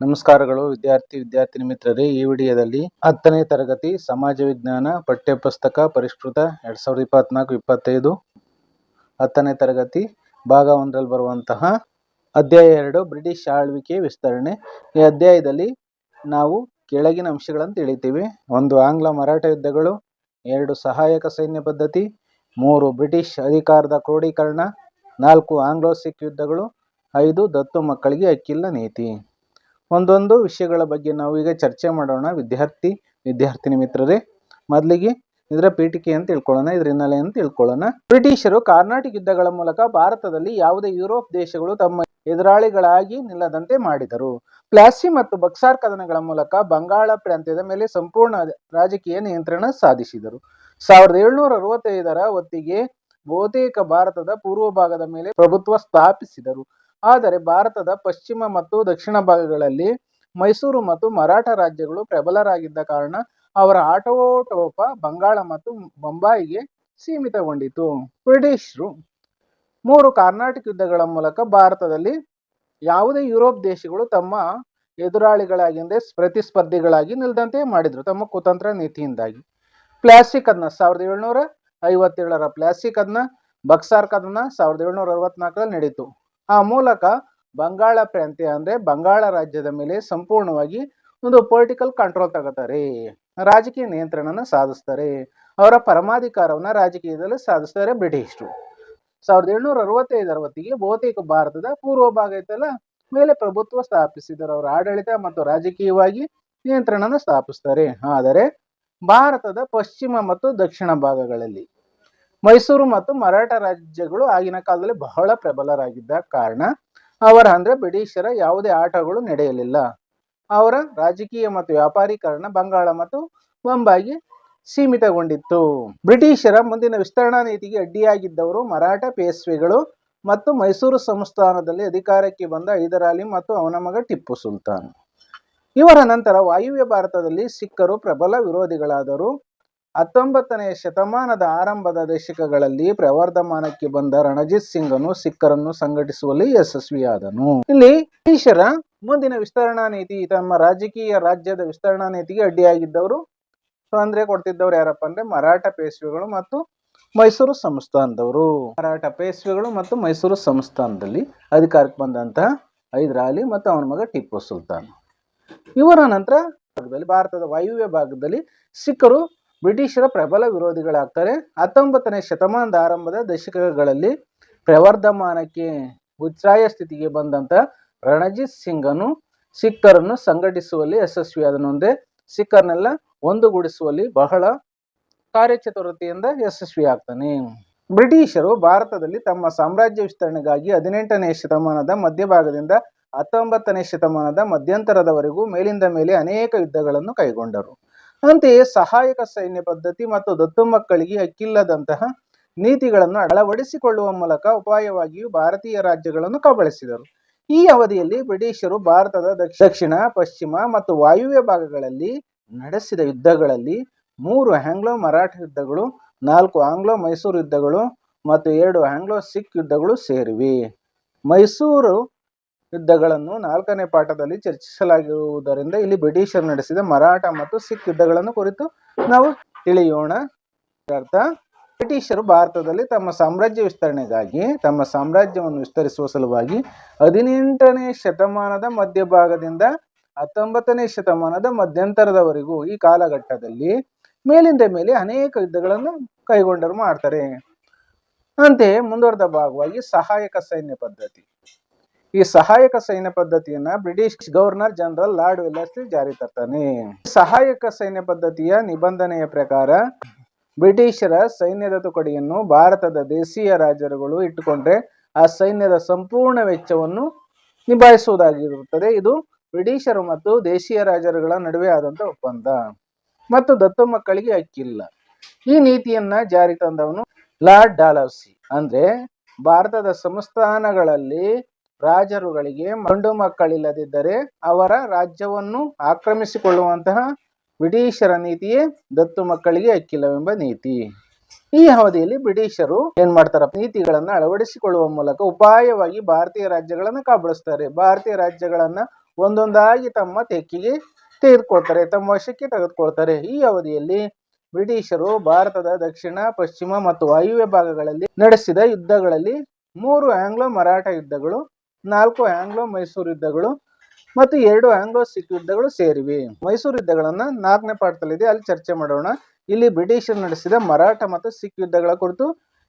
ನಮಸ್ಕಾರಗಳು ವಿದ್ಯಾರ್ಥಿ ವಿದ್ಯಾರ್ಥಿನಿ ಮಿತ್ರರೇ, ಈ ವಿಡಿಯೋದಲ್ಲಿ ಹತ್ತನೇ ತರಗತಿ ಸಮಾಜ ವಿಜ್ಞಾನ ಪಠ್ಯಪುಸ್ತಕ ಪರಿಷ್ಕೃತ ಎರಡ್ ಸಾವಿರದ ಇಪ್ಪತ್ನಾಲ್ಕು ಇಪ್ಪತ್ತೈದು ಹತ್ತನೇ ತರಗತಿ ಭಾಗ ಒಂದರಲ್ಲಿ ಬರುವಂತಹ ಅಧ್ಯಾಯ ಎರಡು, ಬ್ರಿಟಿಷ್ ಆಳ್ವಿಕೆ ವಿಸ್ತರಣೆ. ಈ ಅಧ್ಯಾಯದಲ್ಲಿ ನಾವು ಕೆಳಗಿನ ಅಂಶಗಳನ್ನು ತಿಳಿತೀವಿ. ಒಂದು ಆಂಗ್ಲ ಮರಾಠ ಯುದ್ಧಗಳು, ಎರಡು ಸಹಾಯಕ ಸೈನ್ಯ ಪದ್ಧತಿ, ಮೂರು ಬ್ರಿಟಿಷ್ ಅಧಿಕಾರದ ಕ್ರೋಢೀಕರಣ ನಾಲ್ಕು ಆಂಗ್ಲೋ ಸಿಖ್ ಯುದ್ಧಗಳು, ಐದು ದತ್ತು ಮಕ್ಕಳಿಗೆ ಅಕ್ಕಿಲ್ಲ ನೀತಿ. ಒಂದೊಂದು ವಿಷಯಗಳ ಬಗ್ಗೆ ನಾವು ಈಗ ಚರ್ಚೆ ಮಾಡೋಣ. ವಿದ್ಯಾರ್ಥಿ, ವಿದ್ಯಾರ್ಥಿನಿ ಮಿತ್ರರೇ, ಮೊದಲಿಗೆ ಇದರ ಪೀಠಿಕೆ ಅಂತ ತಿಳ್ಕೊಳ್ಳೋಣ, ಇದರ ಹಿನ್ನೆಲೆ ಅಂತ ತಿಳ್ಕೊಳ್ಳೋಣ. ಬ್ರಿಟಿಷರು ಕಾರ್ನಾಟಿಕ್ ಯುದ್ಧಗಳ ಮೂಲಕ ಭಾರತದಲ್ಲಿ ಯಾವುದೇ ಯುರೋಪ್ ದೇಶಗಳು ತಮ್ಮ ಎದುರಾಳಿಗಳಾಗಿ ನಿಲ್ಲದಂತೆ ಮಾಡಿದರು. ಪ್ಲಾಸಿ ಮತ್ತು ಬಕ್ಸಾರ್ ಕದನಗಳ ಮೂಲಕ ಬಂಗಾಳ ಪ್ರಾಂತ್ಯದ ಮೇಲೆ ಸಂಪೂರ್ಣ ರಾಜಕೀಯ ನಿಯಂತ್ರಣ ಸಾಧಿಸಿದರು. ಸಾವಿರದ ಏಳುನೂರ ಅರವತ್ತೈದರ ಹೊತ್ತಿಗೆ ಬಹುತೇಕ ಭಾರತದ ಪೂರ್ವ ಭಾಗದ ಮೇಲೆ ಪ್ರಭುತ್ವ ಸ್ಥಾಪಿಸಿದರು. ಆದರೆ ಭಾರತದ ಪಶ್ಚಿಮ ಮತ್ತು ದಕ್ಷಿಣ ಭಾಗಗಳಲ್ಲಿ ಮೈಸೂರು ಮತ್ತು ಮರಾಠ ರಾಜ್ಯಗಳು ಪ್ರಬಲರಾಗಿದ್ದ ಕಾರಣ ಅವರ ಆಟೋಟೋಪ ಬಂಗಾಳ ಮತ್ತು ಬೊಂಬಾಯಿಗೆ ಸೀಮಿತಗೊಂಡಿತು. ಬ್ರಿಟಿಷರು ಮೂರು ಕರ್ನಾಟಕ ಯುದ್ಧಗಳ ಮೂಲಕ ಭಾರತದಲ್ಲಿ ಯಾವುದೇ ಯುರೋಪ್ ದೇಶಗಳು ತಮ್ಮ ಎದುರಾಳಿಗಳಾಗಿ ಅಂದರೆ ಪ್ರತಿಸ್ಪರ್ಧಿಗಳಾಗಿ ನಿಲ್ದಂತೆ ಮಾಡಿದರು. ತಮ್ಮ ಕುತಂತ್ರ ನೀತಿಯಿಂದಾಗಿ. ಪ್ಲಾಸ್ಟಿಕ್ ಕದನ ಸಾವಿರದ ಏಳ್ನೂರ ಐವತ್ತೇಳರ ಪ್ಲಾಸ್ಟಿಕ್ ಕದನ, ಬಕ್ಸಾರ್ ಕದನ ಸಾವಿರದ ಏಳ್ನೂರ ಅರವತ್ನಾಲ್ಕರಲ್ಲಿ ನಡೀತು. ಆ ಮೂಲಕ ಬಂಗಾಳ ಪ್ರಾಂತ್ಯ ಅಂದ್ರೆ ಬಂಗಾಳ ರಾಜ್ಯದ ಮೇಲೆ ಸಂಪೂರ್ಣವಾಗಿ ಒಂದು ಪೊಲಿಟಿಕಲ್ ಕಂಟ್ರೋಲ್ ತಗೋತಾರೆ. ರಾಜಕೀಯ ನಿಯಂತ್ರಣನ ಸಾಧಿಸ್ತಾರೆ. ಅವರ ಪರಮಾಧಿಕಾರವನ್ನ ರಾಜಕೀಯದಲ್ಲಿ ಸಾಧಿಸ್ತಾರೆ ಬ್ರಿಟಿಷರು. ಸಾವಿರದ ಏಳ್ನೂರ ಅರವತ್ತೈದರ ಹೊತ್ತಿಗೆ ಬಹುತೇಕ ಭಾರತದ ಪೂರ್ವ ಭಾಗ ಐತಲ್ಲ, ಮೇಲೆ ಪ್ರಭುತ್ವ ಸ್ಥಾಪಿಸಿದರು ಅವರ ಆಡಳಿತ ಮತ್ತು ರಾಜಕೀಯವಾಗಿ ನಿಯಂತ್ರಣವನ್ನು ಸ್ಥಾಪಿಸ್ತಾರೆ. ಆದರೆ ಭಾರತದ ಪಶ್ಚಿಮ ಮತ್ತು ದಕ್ಷಿಣ ಭಾಗಗಳಲ್ಲಿ ಮೈಸೂರು ಮತ್ತು ಮರಾಠ ರಾಜ್ಯಗಳು ಆಗಿನ ಕಾಲದಲ್ಲಿ ಬಹಳ ಪ್ರಬಲರಾಗಿದ್ದ ಕಾರಣ ಅವರ ಅಂದ್ರೆ ಬ್ರಿಟಿಷರ ಯಾವುದೇ ಆಟಗಳು ನಡೆಯಲಿಲ್ಲ. ಅವರ ರಾಜಕೀಯ ಮತ್ತು ವ್ಯಾಪಾರೀಕರಣ ಬಂಗಾಳ ಮತ್ತು ಬೊಂಬಾಯಿಗೆ ಸೀಮಿತಗೊಂಡಿತ್ತು. ಬ್ರಿಟಿಷರ ಮುಂದಿನ ವಿಸ್ತರಣಾ ನೀತಿಗೆ ಅಡ್ಡಿಯಾಗಿದ್ದವರು ಮರಾಠ ಪೇಶ್ವೆಗಳು ಮತ್ತು ಮೈಸೂರು ಸಂಸ್ಥಾನದಲ್ಲಿ ಅಧಿಕಾರಕ್ಕೆ ಬಂದ ಹೈದರಾಲಿ ಮತ್ತು ಅವನ ಮಗ ಟಿಪ್ಪು ಸುಲ್ತಾನ್. ಇವರ ನಂತರ ವಾಯುವ್ಯ ಭಾರತದಲ್ಲಿ ಸಿಖ್ಖರು ಪ್ರಬಲ ವಿರೋಧಿಗಳಾದರು. ಹತ್ತೊಂಬತ್ತನೆಯ ಶತಮಾನದ ಆರಂಭದ ದಶಕಗಳಲ್ಲಿ ಪ್ರವರ್ಧಮಾನಕ್ಕೆ ಬಂದ ರಣಜಿತ್ ಸಿಂಗನು ಸಿಖ್ಖರನ್ನು ಸಂಘಟಿಸುವಲ್ಲಿ ಯಶಸ್ವಿಯಾದನು. ಇಲ್ಲಿ ಬ್ರಿಟಿಷರ ಮುಂದಿನ ವಿಸ್ತರಣಾ ನೀತಿ, ತಮ್ಮ ರಾಜಕೀಯ ರಾಜ್ಯದ ವಿಸ್ತರಣಾ ನೀತಿಗೆ ಅಡ್ಡಿಯಾಗಿದ್ದವರು ತೊಂದರೆ ಕೊಡ್ತಿದ್ದವ್ರು ಯಾರಪ್ಪ ಅಂದ್ರೆ ಮರಾಠ ಪೇಶ್ವೆಗಳು ಮತ್ತು ಮೈಸೂರು ಸಂಸ್ಥಾನದವರು. ಮರಾಠ ಪೇಶ್ವೆಗಳು ಮತ್ತು ಮೈಸೂರು ಸಂಸ್ಥಾನದಲ್ಲಿ ಅಧಿಕಾರಕ್ಕೆ ಬಂದಂತಹ ಹೈದರಾಲಿ ಮತ್ತು ಅವನ ಮಗ ಟಿಪ್ಪು ಸುಲ್ತಾನ್. ಇವರ ನಂತರ ಭಾರತದ ವಾಯುವ್ಯ ಭಾಗದಲ್ಲಿ ಸಿಖ್ಖರು ಬ್ರಿಟಿಷರ ಪ್ರಬಲ ವಿರೋಧಿಗಳಾಗ್ತಾರೆ. ಹತ್ತೊಂಬತ್ತನೇ ಶತಮಾನದ ಆರಂಭದ ದಶಕಗಳಲ್ಲಿ ಪ್ರವರ್ಧಮಾನಕ್ಕೆ ಉಚ್ಛ್ರಾಯ ಸ್ಥಿತಿಗೆ ಬಂದಂತ ರಣಜಿತ್ ಸಿಂಗನು ಸಿಖ್ಖರನ್ನು ಸಂಘಟಿಸುವಲ್ಲಿ ಯಶಸ್ವಿಯಾದನೊಂದೇ ಸಿಖ್ಖರ್ನೆಲ್ಲ ಒಂದುಗೂಡಿಸುವಲ್ಲಿ ಬಹಳ ಕಾರ್ಯಚತುರತೆಯಿಂದ ಯಶಸ್ವಿಯಾಗ್ತಾನೆ. ಬ್ರಿಟಿಷರು ಭಾರತದಲ್ಲಿ ತಮ್ಮ ಸಾಮ್ರಾಜ್ಯ ವಿಸ್ತರಣೆಗಾಗಿ ಹದಿನೆಂಟನೇ ಶತಮಾನದ ಮಧ್ಯಭಾಗದಿಂದ ಹತ್ತೊಂಬತ್ತನೇ ಶತಮಾನದ ಮಧ್ಯಂತರದವರೆಗೂ ಮೇಲಿಂದ ಮೇಲೆ ಅನೇಕ ಯುದ್ಧಗಳನ್ನು ಕೈಗೊಂಡರು. ಅಂತೆಯೇ ಸಹಾಯಕ ಸೈನ್ಯ ಪದ್ಧತಿ ಮತ್ತು ದತ್ತು ಮಕ್ಕಳಿಗೆ ಹಕ್ಕಿಲ್ಲದಂತಹ ನೀತಿಗಳನ್ನು ಅಳವಡಿಸಿಕೊಳ್ಳುವ ಮೂಲಕ ಉಪಾಯವಾಗಿಯೂ ಭಾರತೀಯ ರಾಜ್ಯಗಳನ್ನು ಕಬಳಿಸಿದರು. ಈ ಅವಧಿಯಲ್ಲಿ ಬ್ರಿಟಿಷರು ಭಾರತದ ದಕ್ಷಿಣ, ಪಶ್ಚಿಮ ಮತ್ತು ವಾಯುವ್ಯ ಭಾಗಗಳಲ್ಲಿ ನಡೆಸಿದ ಯುದ್ಧಗಳಲ್ಲಿ ಮೂರು ಆಂಗ್ಲೋ ಮರಾಠ ಯುದ್ಧಗಳು, ನಾಲ್ಕು ಆಂಗ್ಲೋ ಮೈಸೂರು ಯುದ್ಧಗಳು ಮತ್ತು ಎರಡು ಆಂಗ್ಲೋ ಸಿಖ್ ಯುದ್ಧಗಳು ಸೇರಿವೆ. ಮೈಸೂರು ಯುದ್ಧಗಳನ್ನು ನಾಲ್ಕನೇ ಪಾಠದಲ್ಲಿ ಚರ್ಚಿಸಲಾಗಿರುವುದರಿಂದ ಇಲ್ಲಿ ಬ್ರಿಟಿಷರು ನಡೆಸಿದ ಮರಾಠ ಮತ್ತು ಸಿಖ್ ಯುದ್ಧಗಳನ್ನು ಕುರಿತು ನಾವು ತಿಳಿಯೋಣ. ಅರ್ಥ ಬ್ರಿಟಿಷರು ಭಾರತದಲ್ಲಿ ತಮ್ಮ ಸಾಮ್ರಾಜ್ಯ ವಿಸ್ತರಣೆಗಾಗಿ, ತಮ್ಮ ಸಾಮ್ರಾಜ್ಯವನ್ನು ವಿಸ್ತರಿಸುವ ಸಲುವಾಗಿ ಹದಿನೆಂಟನೇ ಶತಮಾನದ ಮಧ್ಯಭಾಗದಿಂದ ಹತ್ತೊಂಬತ್ತನೇ ಶತಮಾನದ ಮಧ್ಯಂತರದವರೆಗೂ ಈ ಕಾಲಘಟ್ಟದಲ್ಲಿ ಮೇಲಿಂದ ಮೇಲೆ ಅನೇಕ ಯುದ್ಧಗಳನ್ನು ಕೈಗೊಂಡರು ಮಾಡ್ತಾರೆ. ಅಂತೆಯೇ ಮುಂದುವರೆದ ಭಾಗವಾಗಿ ಸಹಾಯಕ ಸೈನ್ಯ ಪದ್ಧತಿ. ಈ ಸಹಾಯಕ ಸೈನ್ಯ ಪದ್ಧತಿಯನ್ನ British governor general lord Wellesley ಜಾರಿ ತರ್ತಾನೆ. ಸಹಾಯಕ ಸೈನ್ಯ ಪದ್ಧತಿಯ ನಿಬಂಧನೆಯ ಪ್ರಕಾರ ಬ್ರಿಟಿಷರ ಸೈನ್ಯದ ತುಕಡಿಯನ್ನು ಭಾರತದ ದೇಶೀಯ ರಾಜರುಗಳು ಇಟ್ಟುಕೊಂಡ್ರೆ ಆ ಸೈನ್ಯದ ಸಂಪೂರ್ಣ ವೆಚ್ಚವನ್ನು ನಿಭಾಯಿಸುವುದಾಗಿರುತ್ತದೆ. ಇದು ಬ್ರಿಟಿಷರು ಮತ್ತು ದೇಶೀಯ ರಾಜರುಗಳ ನಡುವೆ ಆದಂತ ಒಪ್ಪಂದ. ಮತ್ತು ದತ್ತು ಮಕ್ಕಳಿಗೆ ಹಕ್ಕಿಲ್ಲ. ಈ ನೀತಿಯನ್ನ ಜಾರಿ ತಂದವನು ಲಾರ್ಡ್ ಡಾಲೌಸಿ ಅಂದ್ರೆ ಭಾರತದ ಸಂಸ್ಥಾನಗಳಲ್ಲಿ ರಾಜರುಗಳಿಗೆ ಗಂಡು ಮಕ್ಕಳಿಲ್ಲದಿದ್ದರೆ ಅವರ ರಾಜ್ಯವನ್ನು ಆಕ್ರಮಿಸಿಕೊಳ್ಳುವಂತಹ ಬ್ರಿಟಿಷರ ನೀತಿಯೇ ದತ್ತು ಮಕ್ಕಳಿಗೆ ಹಕ್ಕಿಲ್ಲವೆಂಬ ನೀತಿ. ಈ ಅವಧಿಯಲ್ಲಿ ಬ್ರಿಟಿಷರು ಏನ್ ಮಾಡ್ತಾರ? ನೀತಿಗಳನ್ನ ಅಳವಡಿಸಿಕೊಳ್ಳುವ ಮೂಲಕ ಉಪಾಯವಾಗಿ ಭಾರತೀಯ ರಾಜ್ಯಗಳನ್ನ ಕಾಬಳಿಸ್ತಾರೆ ಭಾರತೀಯ ರಾಜ್ಯಗಳನ್ನ ಒಂದೊಂದಾಗಿ ತಮ್ಮ ತೆಕ್ಕಿಗೆ ತೆಗೆದುಕೊಳ್ತಾರೆ, ತಮ್ಮ ವಶಕ್ಕೆ ತೆಗೆದುಕೊಳ್ತಾರೆ. ಈ ಅವಧಿಯಲ್ಲಿ ಬ್ರಿಟಿಷರು ಭಾರತದ ದಕ್ಷಿಣ, ಪಶ್ಚಿಮ ಮತ್ತು ವಾಯುವ್ಯ ಭಾಗಗಳಲ್ಲಿ ನಡೆಸಿದ ಯುದ್ಧಗಳಲ್ಲಿ ಮೂರು ಆಂಗ್ಲೋ ಮರಾಠ ಯುದ್ಧಗಳು ನಾಲ್ಕು ಆಂಗ್ಲೋ ಮೈಸೂರು ಯುದ್ಧಗಳು ಮತ್ತು ಎರಡು ಆಂಗ್ಲೋ ಸಿಖ್ ಯುದ್ಧಗಳು ಸೇರಿವೆ. ಮೈಸೂರು ಯುದ್ಧಗಳನ್ನು ನಾಲ್ಕನೇ ಪಾಠದಲ್ಲಿದೆ. ಅಲ್ಲಿ ಚರ್ಚೆ ಮಾಡೋಣ. ಇಲ್ಲಿ ಬ್ರಿಟಿಷರು ನಡೆಸಿದ ಮರಾಠ ಮತ್ತು ಸಿಖ್ ಯುದ್ಧಗಳ ಕುರಿತು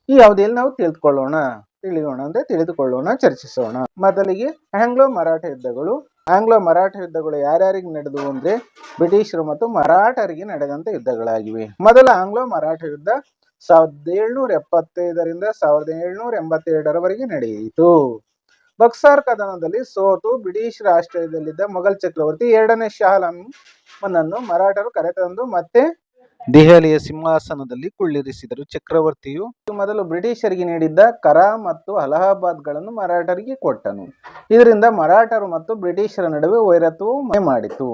ಈ ಅವಧಿಯಲ್ಲಿ ನಾವು ತಿಳಿದುಕೊಳ್ಳೋಣ ತಿಳಿಯೋಣ ಅಂದ್ರೆ ತಿಳಿದುಕೊಳ್ಳೋಣ, ಚರ್ಚಿಸೋಣ. ಮೊದಲಿಗೆ ಆಂಗ್ಲೋ ಮರಾಠ ಯುದ್ಧಗಳು. ಆಂಗ್ಲೋ ಮರಾಠ ಯುದ್ಧಗಳು ಯಾರ್ಯಾರಿಗೆ ನಡೆದವು ಅಂದ್ರೆ ಬ್ರಿಟಿಷರು ಮತ್ತು ಮರಾಠರಿಗೆ ನಡೆದಂತ ಯುದ್ಧಗಳಾಗಿವೆ. ಮೊದಲ ಆಂಗ್ಲೋ ಮರಾಠ ಯುದ್ಧ ಸಾವಿರದ ಏಳ್ನೂರ ಎಪ್ಪತ್ತೈದರಿಂದ ಸಾವಿರದ ಏಳ್ನೂರ ಎಂಬತ್ತೆರಡರವರೆಗೆ ನಡೆಯಿತು. ಬಕ್ಸಾರ್ ಕದನದಲ್ಲಿ ಸೋತು ಬ್ರಿಟಿಷ್ ರಾಷ್ಟ್ರದಲ್ಲಿದ್ದ ಮೊಘಲ್ ಚಕ್ರವರ್ತಿ ಎರಡನೇ ಶಾ ಆಲಂನನ್ನು ಮರಾಠರು ಕರೆತಂದು ಮತ್ತೆ ದೆಹಲಿಯ ಸಿಂಹಾಸನದಲ್ಲಿ ಕುಳ್ಳಿರಿಸಿದರು. ಚಕ್ರವರ್ತಿಯು ಮೊದಲು ಬ್ರಿಟಿಷರಿಗೆ ನೀಡಿದ್ದ ಕರ ಮತ್ತು ಅಲಹಾಬಾದ್ಗಳನ್ನು ಮರಾಠರಿಗೆ ಕೊಟ್ಟನು. ಇದರಿಂದ ಮರಾಠರು ಮತ್ತು ಬ್ರಿಟಿಷರ ನಡುವೆ ವೈರತ್ವವು ಮಾಡಿತು.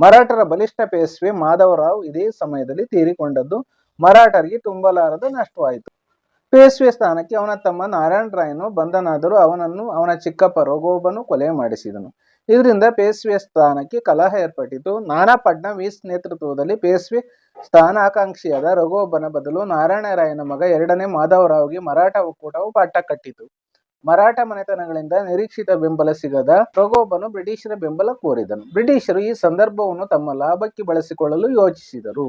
ಮರಾಠರ ಬಲಿಷ್ಠ ಪೇಶ್ವೆ ಮಾಧವರಾವ್ ಇದೇ ಸಮಯದಲ್ಲಿ ತೀರಿಕೊಂಡದ್ದು ಮರಾಠರಿಗೆ ತುಂಬಲಾರದ ನಷ್ಟವಾಯಿತು. ಪೇಶ್ವೆ ಸ್ಥಾನಕ್ಕೆ ಅವನ ತಮ್ಮ ನಾರಾಯಣ ರಾಯನು ಬಂಧನಾದರೂ ಅವನನ್ನು ಅವನ ಚಿಕ್ಕಪ್ಪ ರೋಗೋಬನು ಕೊಲೆ ಮಾಡಿಸಿದನು. ಇದರಿಂದ ಪೇಶ್ವೆ ಸ್ಥಾನಕ್ಕೆ ಕಲಹ ಏರ್ಪಟ್ಟಿತು. ನಾನಾ ಫಡ್ನವೀಸ್ ನೇತೃತ್ವದಲ್ಲಿ ಪೇಶ್ವೆ ಸ್ಥಾನಾಕಾಂಕ್ಷಿಯಾದ ರಘೋಬನ ಬದಲು ನಾರಾಯಣರಾಯನ ಮಗ ಎರಡನೇ ಮಾಧವರಾವ್ಗೆ ಮರಾಠ ಒಕ್ಕೂಟವು ಪಾಠ ಕಟ್ಟಿತು. ಮರಾಠ ಮನೆತನಗಳಿಂದ ನಿರೀಕ್ಷಿತ ಬೆಂಬಲ ಸಿಗದ ರಘೋಬನು ಬ್ರಿಟಿಷರ ಬೆಂಬಲ ಕೋರಿದನು. ಬ್ರಿಟಿಷರು ಈ ಸಂದರ್ಭವನ್ನು ತಮ್ಮ ಲಾಭಕ್ಕೆ ಬಳಸಿಕೊಳ್ಳಲು ಯೋಚಿಸಿದರು.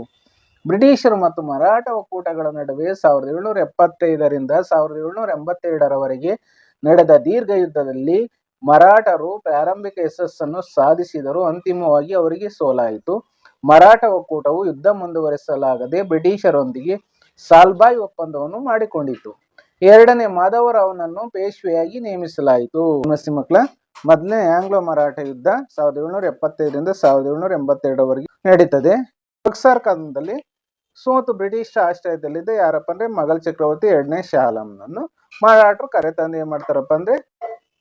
ಬ್ರಿಟಿಷರು ಮತ್ತು ಮರಾಠ ಒಕ್ಕೂಟಗಳ ನಡುವೆ ಸಾವಿರದ ಏಳ್ನೂರ ಎಪ್ಪತ್ತೈದರಿಂದ ಸಾವಿರದ ಏಳ್ನೂರ ಎಂಬತ್ತೆರಡರವರೆಗೆ ನಡೆದ ದೀರ್ಘ ಯುದ್ಧದಲ್ಲಿ ಮರಾಠರು ಪ್ರಾರಂಭಿಕ ಯಶಸ್ಸನ್ನು ಸಾಧಿಸಿದರು. ಅಂತಿಮವಾಗಿ ಅವರಿಗೆ ಸೋಲಾಯಿತು. ಮರಾಠ ಒಕ್ಕೂಟವು ಯುದ್ಧ ಮುಂದುವರಿಸಲಾಗದೆ ಬ್ರಿಟಿಷರೊಂದಿಗೆ ಸಾಲ್ಬಾಯ್ ಒಪ್ಪಂದವನ್ನು ಮಾಡಿಕೊಂಡಿತು. ಎರಡನೇ ಮಾಧವರಾವ್ನನ್ನು ಪೇಶ್ವೆಯಾಗಿ ನೇಮಿಸಲಾಯಿತು. ಮಕ್ಕಳ, ಮೊದಲನೇ ಆಂಗ್ಲೋ ಮರಾಠ ಯುದ್ಧ ಸಾವಿರದ ಏಳ್ನೂರ ಎಪ್ಪತ್ತೈದರಿಂದ ಸಾವಿರದ ಏಳ್ನೂರ ಎಂಬತ್ತೆರಡರವರೆಗೆ ನಡೀತದೆ. ಬಕ್ಸಾರ್ ಸೋತು ಬ್ರಿಟಿಷ್ ಆಶ್ರಯದಲ್ಲಿದ್ದ ಯಾರಪ್ಪ ಅಂದ್ರೆ ಮೊಘಲ್ ಚಕ್ರವರ್ತಿ ಎರಡನೇ ಶಾಲಂನನ್ನು ಮರಾಠರು ಮರಾಠರು ಕರೆತಂದು ಏನ್ ಮಾಡ್ತಾರಪ್ಪ ಅಂದ್ರೆ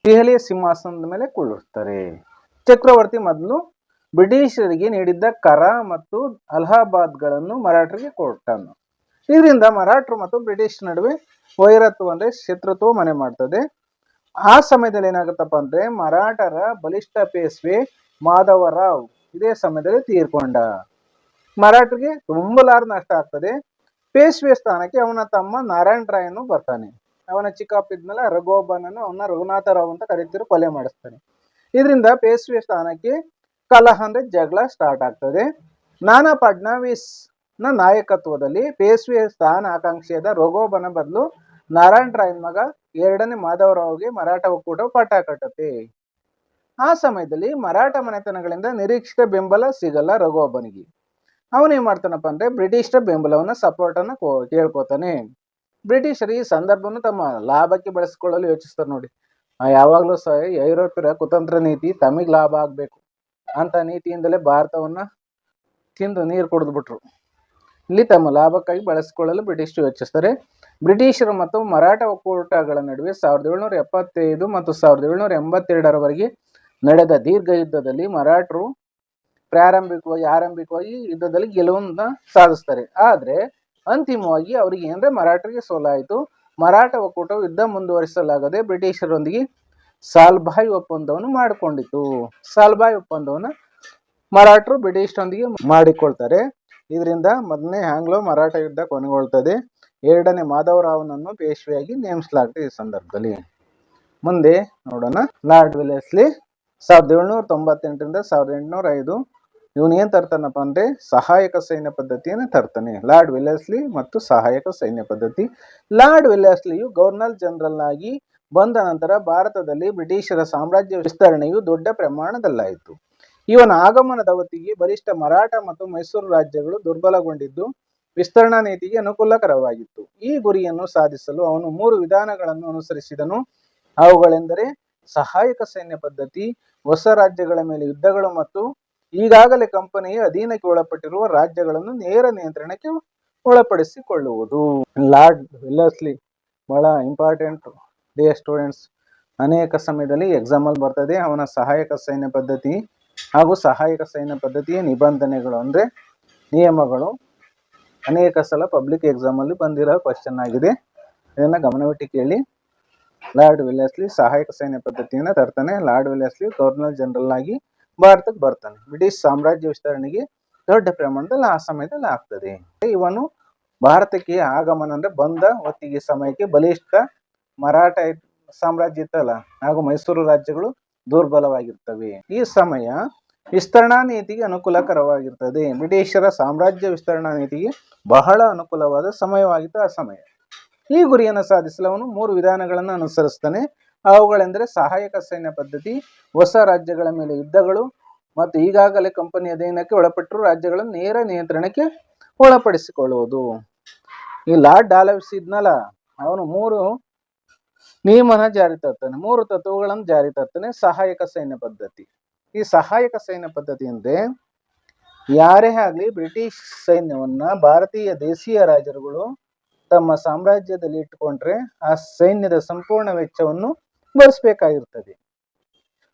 ದೆಹಲಿಯ ಸಿಂಹಾಸನದ ಮೇಲೆ ಕುಳ್ಳಿರ್ತಾರೆ ಚಕ್ರವರ್ತಿ ಮೊದಲು ಬ್ರಿಟಿಷರಿಗೆ ನೀಡಿದ್ದ ಕರ ಮತ್ತು ಅಲಹಾಬಾದ್ಗಳನ್ನು ಮರಾಠರಿಗೆ ಕೊಟ್ಟನು. ಇದರಿಂದ ಮರಾಠರು ಮತ್ತು ಬ್ರಿಟಿಷ್ ನಡುವೆ ವೈರತ್ವ ಅಂದ್ರೆ ಶತ್ರುತ್ವ ಮನೆ ಮಾಡ್ತದೆ. ಆ ಸಮಯದಲ್ಲಿ ಏನಾಗುತ್ತಪ್ಪ ಅಂದ್ರೆ ಮರಾಠರ ಬಲಿಷ್ಠ ಪೇಸ್ವೆ ಮಾಧವರಾವ್ ಇದೇ ಸಮಯದಲ್ಲಿ ತೀರ್ಕೊಂಡ. ಮರಾಠರಿಗೆ ತುಂಬಲಾರ ನಷ್ಟ ಆಗ್ತದೆ. ಪೇಶ್ವೆ ಸ್ಥಾನಕ್ಕೆ ಅವನ ತಮ್ಮ ನಾರಾಯಣ ರಾಯನು ಬರ್ತಾನೆ. ಅವನ ಚಿಕ್ಕಪ್ಪ ಇದ್ಮೇಲೆ ರಘುವಬ್ಬನನ್ನು ಅವನ ರಘುನಾಥರಾವ್ ಅಂತ ಕರೀತಿರು, ಕೊಲೆ ಮಾಡಿಸ್ತಾನೆ. ಇದರಿಂದ ಪೇಶ್ವೆ ಸ್ಥಾನಕ್ಕೆ ಕಲಹ ಅಂದ್ರೆ ಜಗಳ ಸ್ಟಾರ್ಟ್ ಆಗ್ತದೆ. ನಾನಾ ಫಡ್ನವೀಸ್ನ ನಾಯಕತ್ವದಲ್ಲಿ ಪೇಶ್ವೆ ಸ್ಥಾನ ಆಕಾಂಕ್ಷೆಯಾದ ರಘೋಬನ ಬದಲು ನಾರಾಯಣ ರಾಯನ್ ಮಗ ಎರಡನೇ ಮಾಧವರಾವ್ಗೆ ಮರಾಠ ಒಕ್ಕೂಟ ಪಟ್ಟ ಕಟ್ಟುತ್ತೆ. ಆ ಸಮಯದಲ್ಲಿ ಮರಾಠ ಮನೆತನಗಳಿಂದ ನಿರೀಕ್ಷಿತ ಬೆಂಬಲ ಸಿಗಲ್ಲ ರಘುವಬ್ಬನಿಗೆ. ಅವನೇನ್ ಮಾಡ್ತಾನಪ್ಪ ಅಂದ್ರೆ ಬ್ರಿಟಿಷರ ಬೆಂಬಲವನ್ನ ಸಪೋರ್ಟ್ ಅನ್ನ ಕೇಳ್ಕೊತಾನೆ. ಬ್ರಿಟಿಷರು ಈ ಸಂದರ್ಭವನ್ನು ತಮ್ಮ ಲಾಭಕ್ಕೆ ಬಳಸಿಕೊಳ್ಳಲು ಯೋಚಿಸ್ತಾರೆ ನೋಡಿ. ಯಾವಾಗಲೂ ಯಾವಾಗ್ಲೂ ಸಹ ಐರೋಪ್ಯರ ಕುತಂತ್ರ ನೀತಿ ತಮಗೆ ಲಾಭ ಆಗ್ಬೇಕು ಅಂತ ನೀತಿಯಿಂದಲೇ ಭಾರತವನ್ನ ತಿಂದು ನೀರು ಕುಡಿದ್ಬಿಟ್ರು ಇಲ್ಲಿ ತಮ್ಮ ಲಾಭಕ್ಕಾಗಿ ಬಳಸಿಕೊಳ್ಳಲು ಬ್ರಿಟಿಷರು ಯೋಚಿಸ್ತಾರೆ. ಬ್ರಿಟಿಷರು ಮತ್ತು ಮರಾಠ ಒಕ್ಕೂಟಗಳ ನಡುವೆ ಸಾವಿರದ ಏಳ್ನೂರ ಎಪ್ಪತ್ತೈದು ಮತ್ತು ಸಾವಿರದ ಏಳ್ನೂರ ಎಂಬತ್ತೆರಡರವರೆಗೆ ನಡೆದ ದೀರ್ಘ ಯುದ್ಧದಲ್ಲಿ ಮರಾಠರು ಪ್ರಾರಂಭಿಕವಾಗಿ, ಆರಂಭಿಕವಾಗಿ ಯುದ್ಧದಲ್ಲಿ ಗೆಲುವನ್ನ ಸಾಧಿಸ್ತಾರೆ. ಆದ್ರೆ ಅಂತಿಮವಾಗಿ ಅವರಿಗೆ ಏನಂದ್ರೆ ಮರಾಠರಿಗೆ ಸೋಲಾಯಿತು. ಮರಾಠ ಒಕ್ಕೂಟವು ಯುದ್ಧ ಮುಂದುವರಿಸಲಾಗದೆ ಬ್ರಿಟಿಷರೊಂದಿಗೆ ಸಾಲ್ಬಾಯ್ ಒಪ್ಪಂದವನ್ನು ಮಾಡಿಕೊಂಡಿತು ಸಾಲ್ಬಾಯ್ ಒಪ್ಪಂದವನ್ನು ಮರಾಠರು ಬ್ರಿಟಿಷರೊಂದಿಗೆ ಮಾಡಿಕೊಳ್ತಾರೆ. ಇದರಿಂದ ಮೊದಲನೇ ಆಂಗ್ಲೋ ಮರಾಠ ಯುದ್ಧ ಕೊನೆಗೊಳ್ತದೆ ಎರಡನೇ ಮಾಧವರಾವ್ನನ್ನು ಪೇಶ್ವೆಯಾಗಿ ನೇಮಿಸಲಾಗುತ್ತೆ ಈ ಸಂದರ್ಭದಲ್ಲಿ. ಮುಂದೆ ನೋಡೋಣ. ಲಾರ್ಡ್ ವಿಲೆಸ್ಲಿ, ಸಾವಿರದ ಏಳ್ನೂರ ತೊಂಬತ್ತೆಂಟರಿಂದ ಸಾವಿರದ ಎಂಟುನೂರ ಐದು. ಇವನು ಏನ್ ತರ್ತಾನಪ್ಪ ಅಂದ್ರೆ ಸಹಾಯಕ ಸೈನ್ಯ ಪದ್ಧತಿಯನ್ನು ತರ್ತಾನೆ. ಲಾರ್ಡ್ ವೆಲ್ಲೆಸ್ಲಿ ಮತ್ತು ಸಹಾಯಕ ಸೈನ್ಯ ಪದ್ಧತಿ. ಲಾರ್ಡ್ ವಿಲೆಸ್ಲಿಯು ಗವರ್ನರ್ ಜನರಲ್ ಆಗಿ ಬಂದ ನಂತರ ಭಾರತದಲ್ಲಿ ಬ್ರಿಟಿಷರ ಸಾಮ್ರಾಜ್ಯ ವಿಸ್ತರಣೆಯು ದೊಡ್ಡ ಪ್ರಮಾಣದಲ್ಲಾಯಿತು. ಇವನ ಆಗಮನದ ಹೊತ್ತಿಗೆ ಬಲಿಷ್ಠ ಮರಾಠ ಮತ್ತು ಮೈಸೂರು ರಾಜ್ಯಗಳು ದುರ್ಬಲಗೊಂಡಿದ್ದು ವಿಸ್ತರಣಾ ನೀತಿಗೆ ಅನುಕೂಲಕರವಾಗಿತ್ತು. ಈ ಗುರಿಯನ್ನು ಸಾಧಿಸಲು ಅವನು ಮೂರು ವಿಧಾನಗಳನ್ನು ಅನುಸರಿಸಿದನು. ಅವುಗಳೆಂದರೆ ಸಹಾಯಕ ಸೈನ್ಯ ಪದ್ಧತಿ, ಹೊಸ ರಾಜ್ಯಗಳ ಮೇಲೆ ಯುದ್ಧಗಳು ಮತ್ತು ಈಗಾಗಲೇ ಕಂಪನಿಯ ಅಧೀನಕ್ಕೆ ಒಳಪಟ್ಟಿರುವ ರಾಜ್ಯಗಳನ್ನು ನೇರ ನಿಯಂತ್ರಣಕ್ಕೆ ಒಳಪಡಿಸಿಕೊಳ್ಳುವುದು. ಲಾರ್ಡ್ ವಿಲ್ಲಸ್ಲಿ ಬಹಳ ಇಂಪಾರ್ಟೆಂಟ್ ಡೇ ಸ್ಟೂಡೆಂಟ್ಸ್. ಅನೇಕ ಸಮಯದಲ್ಲಿ ಎಕ್ಸಾಮಲ್ಲಿ ಬರ್ತದೆ. ಅವನ ಸಹಾಯಕ ಸೈನ್ಯ ಪದ್ಧತಿ ಹಾಗೂ ಸಹಾಯಕ ಸೈನ್ಯ ಪದ್ಧತಿಯ ನಿಬಂಧನೆಗಳು ಅಂದ್ರೆ ನಿಯಮಗಳು. ಅನೇಕ ಸಲ ಪಬ್ಲಿಕ್ ಎಕ್ಸಾಮಲ್ಲಿ ಬಂದಿರೋ ಕ್ವಶನ್ ಆಗಿದೆ. ಇದನ್ನು ಗಮನವಿಟ್ಟು ಕೇಳಿ. ಲಾರ್ಡ್ ವಿಲಿಯಸ್ಲಿ ಸಹಾಯಕ ಸೈನ್ಯ ಪದ್ಧತಿಯನ್ನು ತರ್ತಾನೆ. ಲಾರ್ಡ್ ವಿಲಿಯಸ್ಲಿ ಗವರ್ನರ್ ಜನರಲ್ ಆಗಿ ಭಾರತಕ್ಕೆ ಬರ್ತಾನೆ. ಬ್ರಿಟಿಷ್ ಸಾಮ್ರಾಜ್ಯ ವಿಸ್ತರಣೆಗೆ ದೊಡ್ಡ ಪ್ರಮಾಣದಲ್ಲಿ ಆ ಸಮಯದಲ್ಲಿ ಆಗ್ತದೆ. ಇವನು ಭಾರತಕ್ಕೆ ಆಗಮನ ಅಂದ್ರೆ ಬಂದ ಹೊತ್ತಿಗೆ ಸಮಯಕ್ಕೆ ಬಲಿಷ್ಠ ಮರಾಠ ಸಾಮ್ರಾಜ್ಯ ಇತ್ತಲ್ಲ, ಹಾಗೂ ಮೈಸೂರು ರಾಜ್ಯಗಳು ದುರ್ಬಲವಾಗಿರ್ತವೆ. ಈ ಸಮಯ ವಿಸ್ತರಣಾ ನೀತಿಗೆ ಅನುಕೂಲಕರವಾಗಿರ್ತದೆ. ಬ್ರಿಟಿಷರ ಸಾಮ್ರಾಜ್ಯ ವಿಸ್ತರಣಾ ನೀತಿಗೆ ಬಹಳ ಅನುಕೂಲವಾದ ಸಮಯವಾಗಿತ್ತು ಆ ಸಮಯ. ಈ ಗುರಿಯನ್ನು ಸಾಧಿಸಲು ಅವನು ಮೂರು ವಿಧಾನಗಳನ್ನು ಅನುಸರಿಸ್ತಾನೆ. ಅವುಗಳೆಂದರೆ ಸಹಾಯಕ ಸೈನ್ಯ ಪದ್ಧತಿ, ಹೊಸ ರಾಜ್ಯಗಳ ಮೇಲೆ ಯುದ್ಧಗಳು ಮತ್ತು ಈಗಾಗಲೇ ಕಂಪನಿ ಅಧೀನಕ್ಕೆ ಒಳಪಟ್ಟರು ರಾಜ್ಯಗಳನ್ನು ನೇರ ನಿಯಂತ್ರಣಕ್ಕೆ ಒಳಪಡಿಸಿಕೊಳ್ಳುವುದು. ಈ ಲಾರ್ಡ್ ಡಾಲವ್ಸ್ ಇದ್ನಲ್ಲ, ಅವನು ಮೂರು ನಿಯಮನ ಜಾರಿ ತರ್ತಾನೆ, ಮೂರು ತತ್ವಗಳನ್ನು ಜಾರಿ ತರ್ತಾನೆ, ಸಹಾಯಕ ಸೈನ್ಯ ಪದ್ಧತಿ. ಈ ಸಹಾಯಕ ಸೈನ್ಯ ಪದ್ಧತಿ ಅಂದ್ರೆ ಯಾರೇ ಆಗಲಿ ಬ್ರಿಟಿಷ್ ಸೈನ್ಯವನ್ನ ಭಾರತೀಯ ದೇಶೀಯ ರಾಜರುಗಳು ತಮ್ಮ ಸಾಮ್ರಾಜ್ಯದಲ್ಲಿ ಇಟ್ಟುಕೊಂಡ್ರೆ ಆ ಸೈನ್ಯದ ಸಂಪೂರ್ಣ ವೆಚ್ಚವನ್ನು ಭರಿಸಬೇಕಾಗಿರ್ತದೆ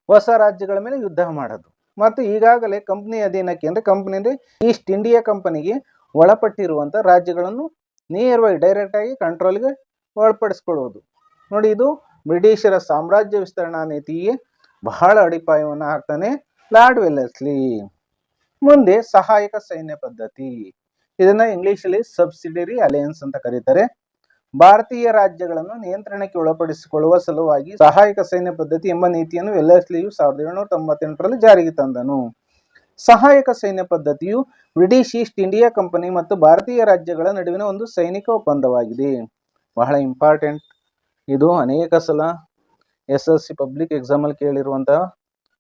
ಹೊಸ ರಾಜ್ಯಗಳ ಮೇಲೆ ಯುದ್ಧ ಮಾಡೋದು. ಮತ್ತು ಈಗಾಗಲೇ ಕಂಪ್ನಿ ಅಧೀನಕ್ಕೆ, ಅಂದ್ರೆ ಕಂಪ್ನಿ ಅಂದ್ರೆ ಈಸ್ಟ್ ಇಂಡಿಯಾ ಕಂಪನಿಗೆ ಒಳಪಟ್ಟಿರುವಂಥ ರಾಜ್ಯಗಳನ್ನು ನೇರವಾಗಿ ಡೈರೆಕ್ಟ್ ಆಗಿ ಕಂಟ್ರೋಲ್ಗೆ ಒಳಪಡಿಸ್ಕೊಳ್ಳುವುದು ನೋಡಿ, ಇದು ಬ್ರಿಟಿಷರ ಸಾಮ್ರಾಜ್ಯ ವಿಸ್ತರಣಾ ನೀತಿಗೆ ಬಹಳ ಅಡಿಪಾಯವನ್ನು ಹಾಕ್ತಾನೆ ಲಾರ್ಡ್ ವೆಲ್ಲಸ್ಲಿ ಮುಂದೆ ಸಹಾಯಕ ಸೈನ್ಯ ಪದ್ಧತಿ. ಇದನ್ನ ಇಂಗ್ಲಿಷ್ ಅಲ್ಲಿ ಸಬ್ಸಿಡರಿ ಅಲಯನ್ಸ್ ಅಂತ ಕರೀತಾರೆ. ಭಾರತೀಯ ರಾಜ್ಯಗಳನ್ನು ನಿಯಂತ್ರಣಕ್ಕೆ ಒಳಪಡಿಸಿಕೊಳ್ಳುವ ಸಲುವಾಗಿ ಸಹಾಯಕ ಸೈನ್ಯ ಪದ್ಧತಿ ಎಂಬ ನೀತಿಯನ್ನು ವೆಲ್ಲೆಸ್ಲಿಯು ಸಾವಿರದ ಏಳುನೂರ ತೊಂಬತ್ತೆಂಟರಲ್ಲಿ ಜಾರಿಗೆ ತಂದನು. ಸಹಾಯಕ ಸೈನ್ಯ ಪದ್ಧತಿಯು ಬ್ರಿಟಿಷ್ ಈಸ್ಟ್ ಇಂಡಿಯಾ ಕಂಪನಿ ಮತ್ತು ಭಾರತೀಯ ರಾಜ್ಯಗಳ ನಡುವಿನ ಒಂದು ಸೈನಿಕ ಒಪ್ಪಂದವಾಗಿದೆ. ಬಹಳ ಇಂಪಾರ್ಟೆಂಟ್. ಇದು ಅನೇಕ ಸಲ ಎಸ್ ಎಸ್ ಸಿ ಪಬ್ಲಿಕ್ ಎಕ್ಸಾಮಲ್ಲಿ ಕೇಳಿರುವಂತಹ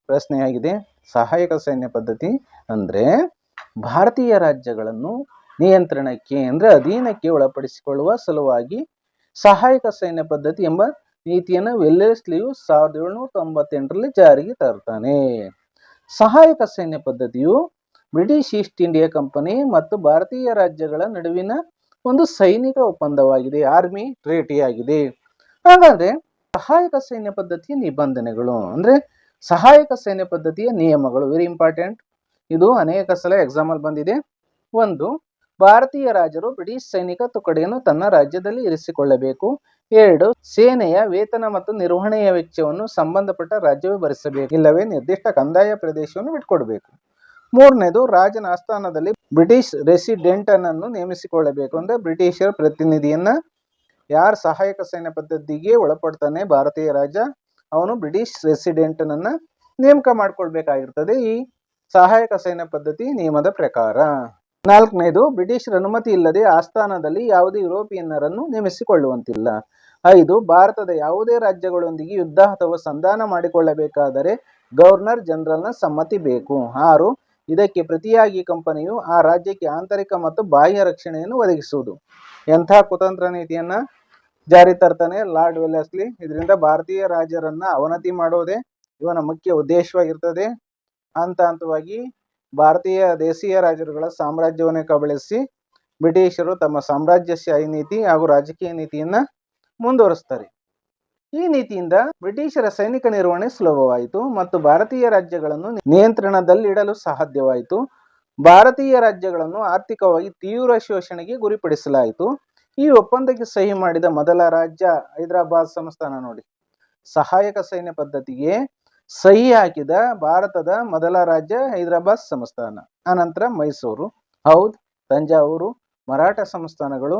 ಪ್ರಶ್ನೆಯಾಗಿದೆ. ಸಹಾಯಕ ಸೈನ್ಯ ಪದ್ಧತಿ ಅಂದ್ರೆ ಭಾರತೀಯ ರಾಜ್ಯಗಳನ್ನು ನಿಯಂತ್ರಣಕ್ಕೆ ಅಂದ್ರೆ ಅಧೀನಕ್ಕೆ ಒಳಪಡಿಸಿಕೊಳ್ಳುವ ಸಲುವಾಗಿ ಸಹಾಯಕ ಸೈನ್ಯ ಪದ್ಧತಿ ಎಂಬ ನೀತಿಯನ್ನು ವೆಲ್ಲೆಸ್ಲಿಯು ಸಾವಿರದ ಏಳುನೂರ ತೊಂಬತ್ತೆಂಟರಲ್ಲಿ ಜಾರಿಗೆ ತರ್ತಾನೆ. ಸಹಾಯಕ ಸೈನ್ಯ ಪದ್ಧತಿಯು ಬ್ರಿಟಿಷ್ ಈಸ್ಟ್ ಇಂಡಿಯಾ ಕಂಪನಿ ಮತ್ತು ಭಾರತೀಯ ರಾಜ್ಯಗಳ ನಡುವಿನ ಒಂದು ಸೈನಿಕ ಒಪ್ಪಂದವಾಗಿದೆ, ಆರ್ಮಿ ಟ್ರೇಟಿ ಆಗಿದೆ ಹಾಗಾದ್ರೆ ಸಹಾಯಕ ಸೈನ್ಯ ಪದ್ಧತಿಯ ನಿಬಂಧನೆಗಳು ಅಂದ್ರೆ ಸಹಾಯಕ ಸೈನ್ಯ ಪದ್ಧತಿಯ ನಿಯಮಗಳು ವೆರಿ ಇಂಪಾರ್ಟೆಂಟ್ ಇದು ಅನೇಕ ಸಲ ಎಕ್ಸಾಮಲ್ ಬಂದಿದೆ. ಒಂದು ಭಾರತೀಯ ರಾಜರು ಬ್ರಿಟಿಷ್ ಸೈನಿಕ ತುಕಡಿಯನ್ನು ತನ್ನ ರಾಜ್ಯದಲ್ಲಿ ಇರಿಸಿಕೊಳ್ಳಬೇಕು. ಎರಡು, ಸೇನೆಯ ವೇತನ ಮತ್ತು ನಿರ್ವಹಣೆಯ ವೆಚ್ಚವನ್ನು ಸಂಬಂಧಪಟ್ಟ ರಾಜ್ಯವೇ ಭರಿಸಬೇಕು. ಇಲ್ಲವೇ ನಿರ್ದಿಷ್ಟ ಕಂದಾಯ ಪ್ರದೇಶವನ್ನು ಬಿಟ್ಕೊಡ್ಬೇಕು ಮೂರನೇದು, ರಾಜನ ಆಸ್ಥಾನದಲ್ಲಿ ಬ್ರಿಟಿಷ್ ರೆಸಿಡೆಂಟ್ ಅನ್ನು ನೇಮಿಸಿಕೊಳ್ಳಬೇಕು ಅಂದ್ರೆ ಬ್ರಿಟಿಷರ ಪ್ರತಿನಿಧಿಯನ್ನ ಯಾರ ಸಹಾಯಕ ಸೈನ್ಯ ಪದ್ಧತಿಗೆ ಒಳಪಡ್ತಾನೆ ಭಾರತೀಯ ರಾಜ, ಅವನು ಬ್ರಿಟಿಷ್ ರೆಸಿಡೆಂಟ್ನನ್ನ ನೇಮಕ ಮಾಡ್ಕೊಳ್ಬೇಕಾಗಿರ್ತದೆ ಈ ಸಹಾಯಕ ಸೈನ್ಯ ಪದ್ಧತಿ ನಿಯಮದ ಪ್ರಕಾರ. ನಾಲ್ಕನೇದು, ಬ್ರಿಟಿಷರ ಅನುಮತಿ ಇಲ್ಲದೆ ಆಸ್ಥಾನದಲ್ಲಿ ಯಾವುದೇ ಯುರೋಪಿಯನ್ನರನ್ನು ನೇಮಿಸಿಕೊಳ್ಳುವಂತಿಲ್ಲ. ಐದು, ಭಾರತದ ಯಾವುದೇ ರಾಜ್ಯಗಳೊಂದಿಗೆ ಯುದ್ಧ ಅಥವಾ ಸಂಧಾನ ಮಾಡಿಕೊಳ್ಳಬೇಕಾದರೆ ಗವರ್ನರ್ ಜನರಲ್ನ ಸಮ್ಮತಿ ಬೇಕು. ಆರು, ಇದಕ್ಕೆ ಪ್ರತಿಯಾಗಿ ಕಂಪನಿಯು ಆ ರಾಜ್ಯಕ್ಕೆ ಆಂತರಿಕ ಮತ್ತು ಬಾಹ್ಯ ರಕ್ಷಣೆಯನ್ನು ಒದಗಿಸುವುದು. ಎಂಥ ಕುತಂತ್ರ ನೀತಿಯನ್ನ ಜಾರಿ ತರ್ತಾನೆ ಲಾರ್ಡ್ ವೆಲ್ಲಸ್ಲಿ. ಇದರಿಂದ ಭಾರತೀಯ ರಾಜರನ್ನ ಅವನತಿ ಮಾಡೋದೇ ಇವನ ಮುಖ್ಯ ಉದ್ದೇಶವಾಗಿರ್ತದೆ. ಹಂತ ಹಂತವಾಗಿ ಭಾರತೀಯ ದೇಶೀಯ ರಾಜರುಗಳ ಸಾಮ್ರಾಜ್ಯವನ್ನು ಕಬಳಿಸಿ ಬ್ರಿಟಿಷರು ತಮ್ಮ ಸಾಮ್ರಾಜ್ಯಶಾಹಿ ನೀತಿ ಹಾಗೂ ರಾಜಕೀಯ ನೀತಿಯನ್ನ ಮುಂದುವರಿಸ್ತಾರೆ. ಈ ನೀತಿಯಿಂದ ಬ್ರಿಟಿಷರ ಸೈನಿಕ ನಿರ್ವಹಣೆ ಸುಲಭವಾಯಿತು ಮತ್ತು ಭಾರತೀಯ ರಾಜ್ಯಗಳನ್ನು ನಿಯಂತ್ರಣದಲ್ಲಿಡಲು ಸಾಧ್ಯವಾಯಿತು. ಭಾರತೀಯ ರಾಜ್ಯಗಳನ್ನು ಆರ್ಥಿಕವಾಗಿ ತೀವ್ರ ಶೋಷಣೆಗೆ ಗುರಿಪಡಿಸಲಾಯಿತು. ಈ ಒಪ್ಪಂದಕ್ಕೆ ಸಹಿ ಮಾಡಿದ ಮೊದಲ ರಾಜ್ಯ ಹೈದರಾಬಾದ್ ಸಂಸ್ಥಾನ ನೋಡಿ. ಸಹಾಯಕ ಸೈನ್ಯ ಪದ್ಧತಿಗೆ ಸಹಿ ಹಾಕಿದ ಭಾರತದ ಮೊದಲ ರಾಜ್ಯ ಹೈದರಾಬಾದ್ ಸಂಸ್ಥಾನ, ಆನಂತರ ಮೈಸೂರು. ಹೌದ್, ತಂಜಾವೂರು, ಮರಾಠ ಸಂಸ್ಥಾನಗಳು.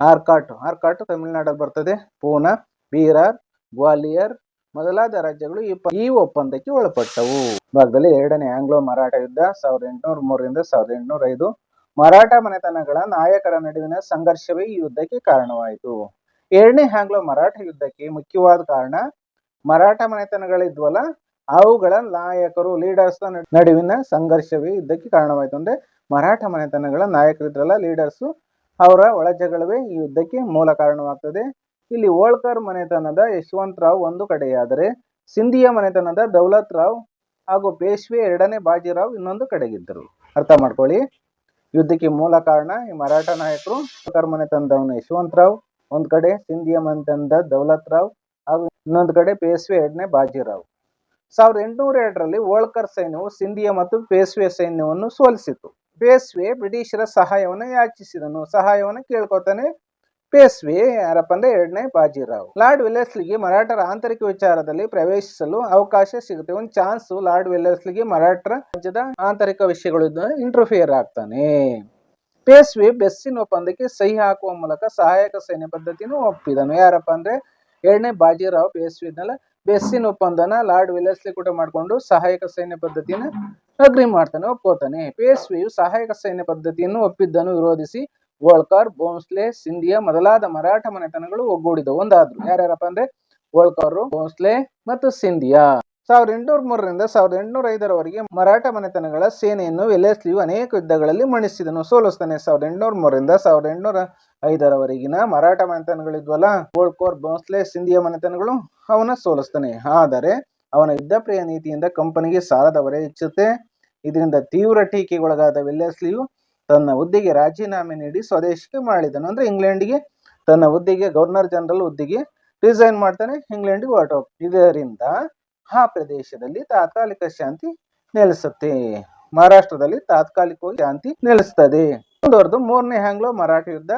ಆರ್ಕಾಟು ಆರ್ಕಾಟು ತಮಿಳುನಾಡಲ್ಲಿ ಬರ್ತದೆ. ಪೂನಾ ಬೀರಾರ್ ಗ್ವಾಲಿಯರ್ ಮೊದಲಾದ ರಾಜ್ಯಗಳು ಈ ಈ ಒಪ್ಪಂದಕ್ಕೆ ಒಳಪಟ್ಟವು. ಭಾಗದಲ್ಲಿ ಎರಡನೇ ಆಂಗ್ಲೋ ಮರಾಠ ಯುದ್ಧ ಸಾವಿರದ ಎಂಟುನೂರ ಮೂರರಿಂದ ಸಾವಿರದ ಎಂಟುನೂರ ಐದು. ಮರಾಠ ಮನೆತನಗಳ ನಾಯಕರ ನಡುವಿನ ಸಂಘರ್ಷವೇ ಈ ಯುದ್ಧಕ್ಕೆ ಕಾರಣವಾಯಿತು. ಎರಡನೇ ಆಂಗ್ಲೋ ಮರಾಠ ಯುದ್ಧಕ್ಕೆ ಮುಖ್ಯವಾದ ಕಾರಣ ಮರಾಠ ಮನೆತನಗಳಿದ್ವಲ್ಲ ಅವುಗಳ ನಾಯಕರು ಲೀಡರ್ಸ್ ನಡುವಿನ ಸಂಘರ್ಷವೇ ಇದ್ದಕ್ಕೆ ಕಾರಣವಾಯಿತು. ಅಂದ್ರೆ ಮರಾಠ ಮನೆತನಗಳ ನಾಯಕರಿದ್ರಲ್ಲ ಲೀಡರ್ಸು ಅವರ ಒಳಜಗಳವೇ ಈ ಯುದ್ಧಕ್ಕೆ ಮೂಲ ಕಾರಣವಾಗ್ತದೆ. ಇಲ್ಲಿ ಓಳ್ಕರ್ ಮನೆತನದ ಯಶವಂತರಾವ್ ಒಂದು ಕಡೆಯಾದರೆ, ಸಿಂಧಿಯ ಮನೆತನದ ದೌಲತ್ ರಾವ್ ಹಾಗೂ ಪೇಶ್ವೆ ಎರಡನೇ ಬಾಜಿರಾವ್ ಇನ್ನೊಂದು ಕಡೆಗಿದ್ದರು. ಅರ್ಥ ಮಾಡ್ಕೊಳ್ಳಿ. ಯುದ್ಧಕ್ಕೆ ಮೂಲ ಕಾರಣ ಈ ಮರಾಠ ನಾಯಕರು ಹೋಳ್ಕರ್ ಮನೆತನದವನು ಯಶವಂತರಾವ್, ಒಂದು ಕಡೆ ಸಿಂಧಿಯ ಮನೆತನದ ದೌಲತ್ ರಾವ್ ಹಾಗೂ ಇನ್ನೊಂದು ಕಡೆ ಪೇಶ್ವೆ ಎರಡನೇ ಬಾಜಿರಾವ್. ಸಾವಿರದ ಎಂಟುನೂರ ಎರಡರಲ್ಲಿ ಹೋಳ್ಕರ್ ಸೈನ್ಯವು ಸಿಂಧಿಯ ಮತ್ತು ಪೇಶ್ವೆ ಸೈನ್ಯವನ್ನು ಸೋಲಿಸಿತು. ಪೇಶ್ವೆ ಬ್ರಿಟಿಷರ ಸಹಾಯವನ್ನು ಯಾಚಿಸಿದನು. ಸಹಾಯವನ್ನು ಕೇಳ್ಕೊತಾನೆ ಪೇಸ್ವೆ ಯಾರಪ್ಪ ಅಂದ್ರೆ ಎರಡನೇ ಬಾಜಿರಾವ್. ಲಾರ್ಡ್ ವೆಲ್ಲೆಸ್ಲಿಗೆ ಮರಾಠರ ಆಂತರಿಕ ವಿಚಾರದಲ್ಲಿ ಪ್ರವೇಶಿಸಲು ಅವಕಾಶ ಸಿಗುತ್ತೆ. ಒಂದು ಚಾನ್ಸ್ ಲಾರ್ಡ್ ವೆಲ್ಲೆಸ್ಲಿಗೆ ಮರಾಠರ ರಾಜ್ಯದ ಆಂತರಿಕ ವಿಷಯಗಳು ಇಂಟರ್ಫಿಯರ್ ಆಗ್ತಾನೆ. ಪೇಸ್ವೆ ಬೆಸ್ಸಿನ ಒಪ್ಪಂದಕ್ಕೆ ಸಹಿ ಹಾಕುವ ಮೂಲಕ ಸಹಾಯಕ ಸೈನ್ಯ ಪದ್ಧತಿಯನ್ನು ಒಪ್ಪಿದನು. ಯಾರಪ್ಪ ಅಂದ್ರೆ ಎರಡನೇ ಬಾಜಿರಾವ್ ಪೇಸ್ವೆನಲ್ಲ ಬೆಸ್ಸಿನ ಒಪ್ಪಂದನ ಲಾರ್ಡ್ ವೆಲ್ಲೆಸ್ಲಿ ಕೂಡ ಮಾಡಿಕೊಂಡು ಸಹಾಯಕ ಸೈನ್ಯ ಪದ್ಧತಿಯನ್ನು ಅಗ್ರಿ ಮಾಡ್ತಾನೆ ಒಪ್ಕೋತಾನೆ ಪೇಸ್ವೆಯು ಸಹಾಯಕ ಸೈನ್ಯ ಪದ್ಧತಿಯನ್ನು ಒಪ್ಪಿದ್ದನ್ನು ವಿರೋಧಿಸಿ ಹೋಳ್ಕರ್ ಬೋನ್ಸ್ಲೆ ಸಿಂಧಿಯಾ ಮೊದಲಾದ ಮರಾಠ ಮನೆತನಗಳು ಒಗ್ಗೂಡಿದವು. ಒಂದಾದ್ರು. ಯಾರ್ಯಾರಪ್ಪ ಅಂದ್ರೆ? ವೋಳ್ಕಾರ್ ಬೋನ್ಸ್ಲೆ ಮತ್ತು ಸಿಂಧಿಯಾ. ಸಾವಿರದ ಎಂಟುನೂರ ಮೂರರಿಂದ ಸಾವಿರದ ಎಂಟುನೂರ ಐದರವರೆಗೆ ಮರಾಠ ಮನೆತನಗಳ ಸೇನೆಯನ್ನು ವೆಲೆಸ್ಲಿಯು ಅನೇಕ ಯುದ್ಧಗಳಲ್ಲಿ ಮಣಿಸಿದನು. ಸೋಲಿಸ್ತಾನೆ ಸಾವಿರದ ಎಂಟುನೂರ ಮೂರರಿಂದ ಸಾವಿರದ ಎಂಟುನೂರ ಐದರವರೆಗಿನ ಮರಾಠ ಮನೆತನಗಳಿದ್ವಲ್ಲ? ಗೋಳ್ಕೋರ್ ಬೌನ್ಸ್ಲೆ ಸಿಂಧಿಯಾ ಮನೆತನಗಳು? ಅವನ ಸೋಲಿಸ್ತಾನೆ. ಆದರೆ ಅವನ ಯುದ್ಧಪ್ರಿಯ ನೀತಿಯಿಂದ ಕಂಪನಿಗೆ ಸಾಲದ ಹೊರೆ ಹೆಚ್ಚುತ್ತೆ. ಇದರಿಂದ ತೀವ್ರ ಟೀಕೆಗೊಳಗಾದ ವೆಲ್ಲೆಸ್ಲಿಯು ತನ್ನ ಹುದ್ದೆಗೆ ರಾಜೀನಾಮೆ ನೀಡಿ ಸ್ವದೇಶಕ್ಕೆ ಮಾಡಿದನು ಅಂದ್ರೆ ಇಂಗ್ಲೆಂಡ್ಗೆ ತನ್ನ ಹುದ್ದೆಗೆ ಗವರ್ನರ್ ಜನರಲ್ ಹುದ್ದೆಗೆ ರಿಸೈನ್ ಮಾಡ್ತಾನೆ. ಇಂಗ್ಲೆಂಡ್ಗೆ ಹೊರಟು ಇದರಿಂದ ಆ ಪ್ರದೇಶದಲ್ಲಿ ತಾತ್ಕಾಲಿಕ ಶಾಂತಿ ನೆಲೆಸುತ್ತೆ. ಮಹಾರಾಷ್ಟ್ರದಲ್ಲಿ ತಾತ್ಕಾಲಿಕವಾಗಿ ಶಾಂತಿ ನೆಲೆಸ್ತದೆ. ಮುಂದುವರೆದು ಮೂರನೇ ಆಂಗ್ಲೋ ಮರಾಠಿ ಯುದ್ಧ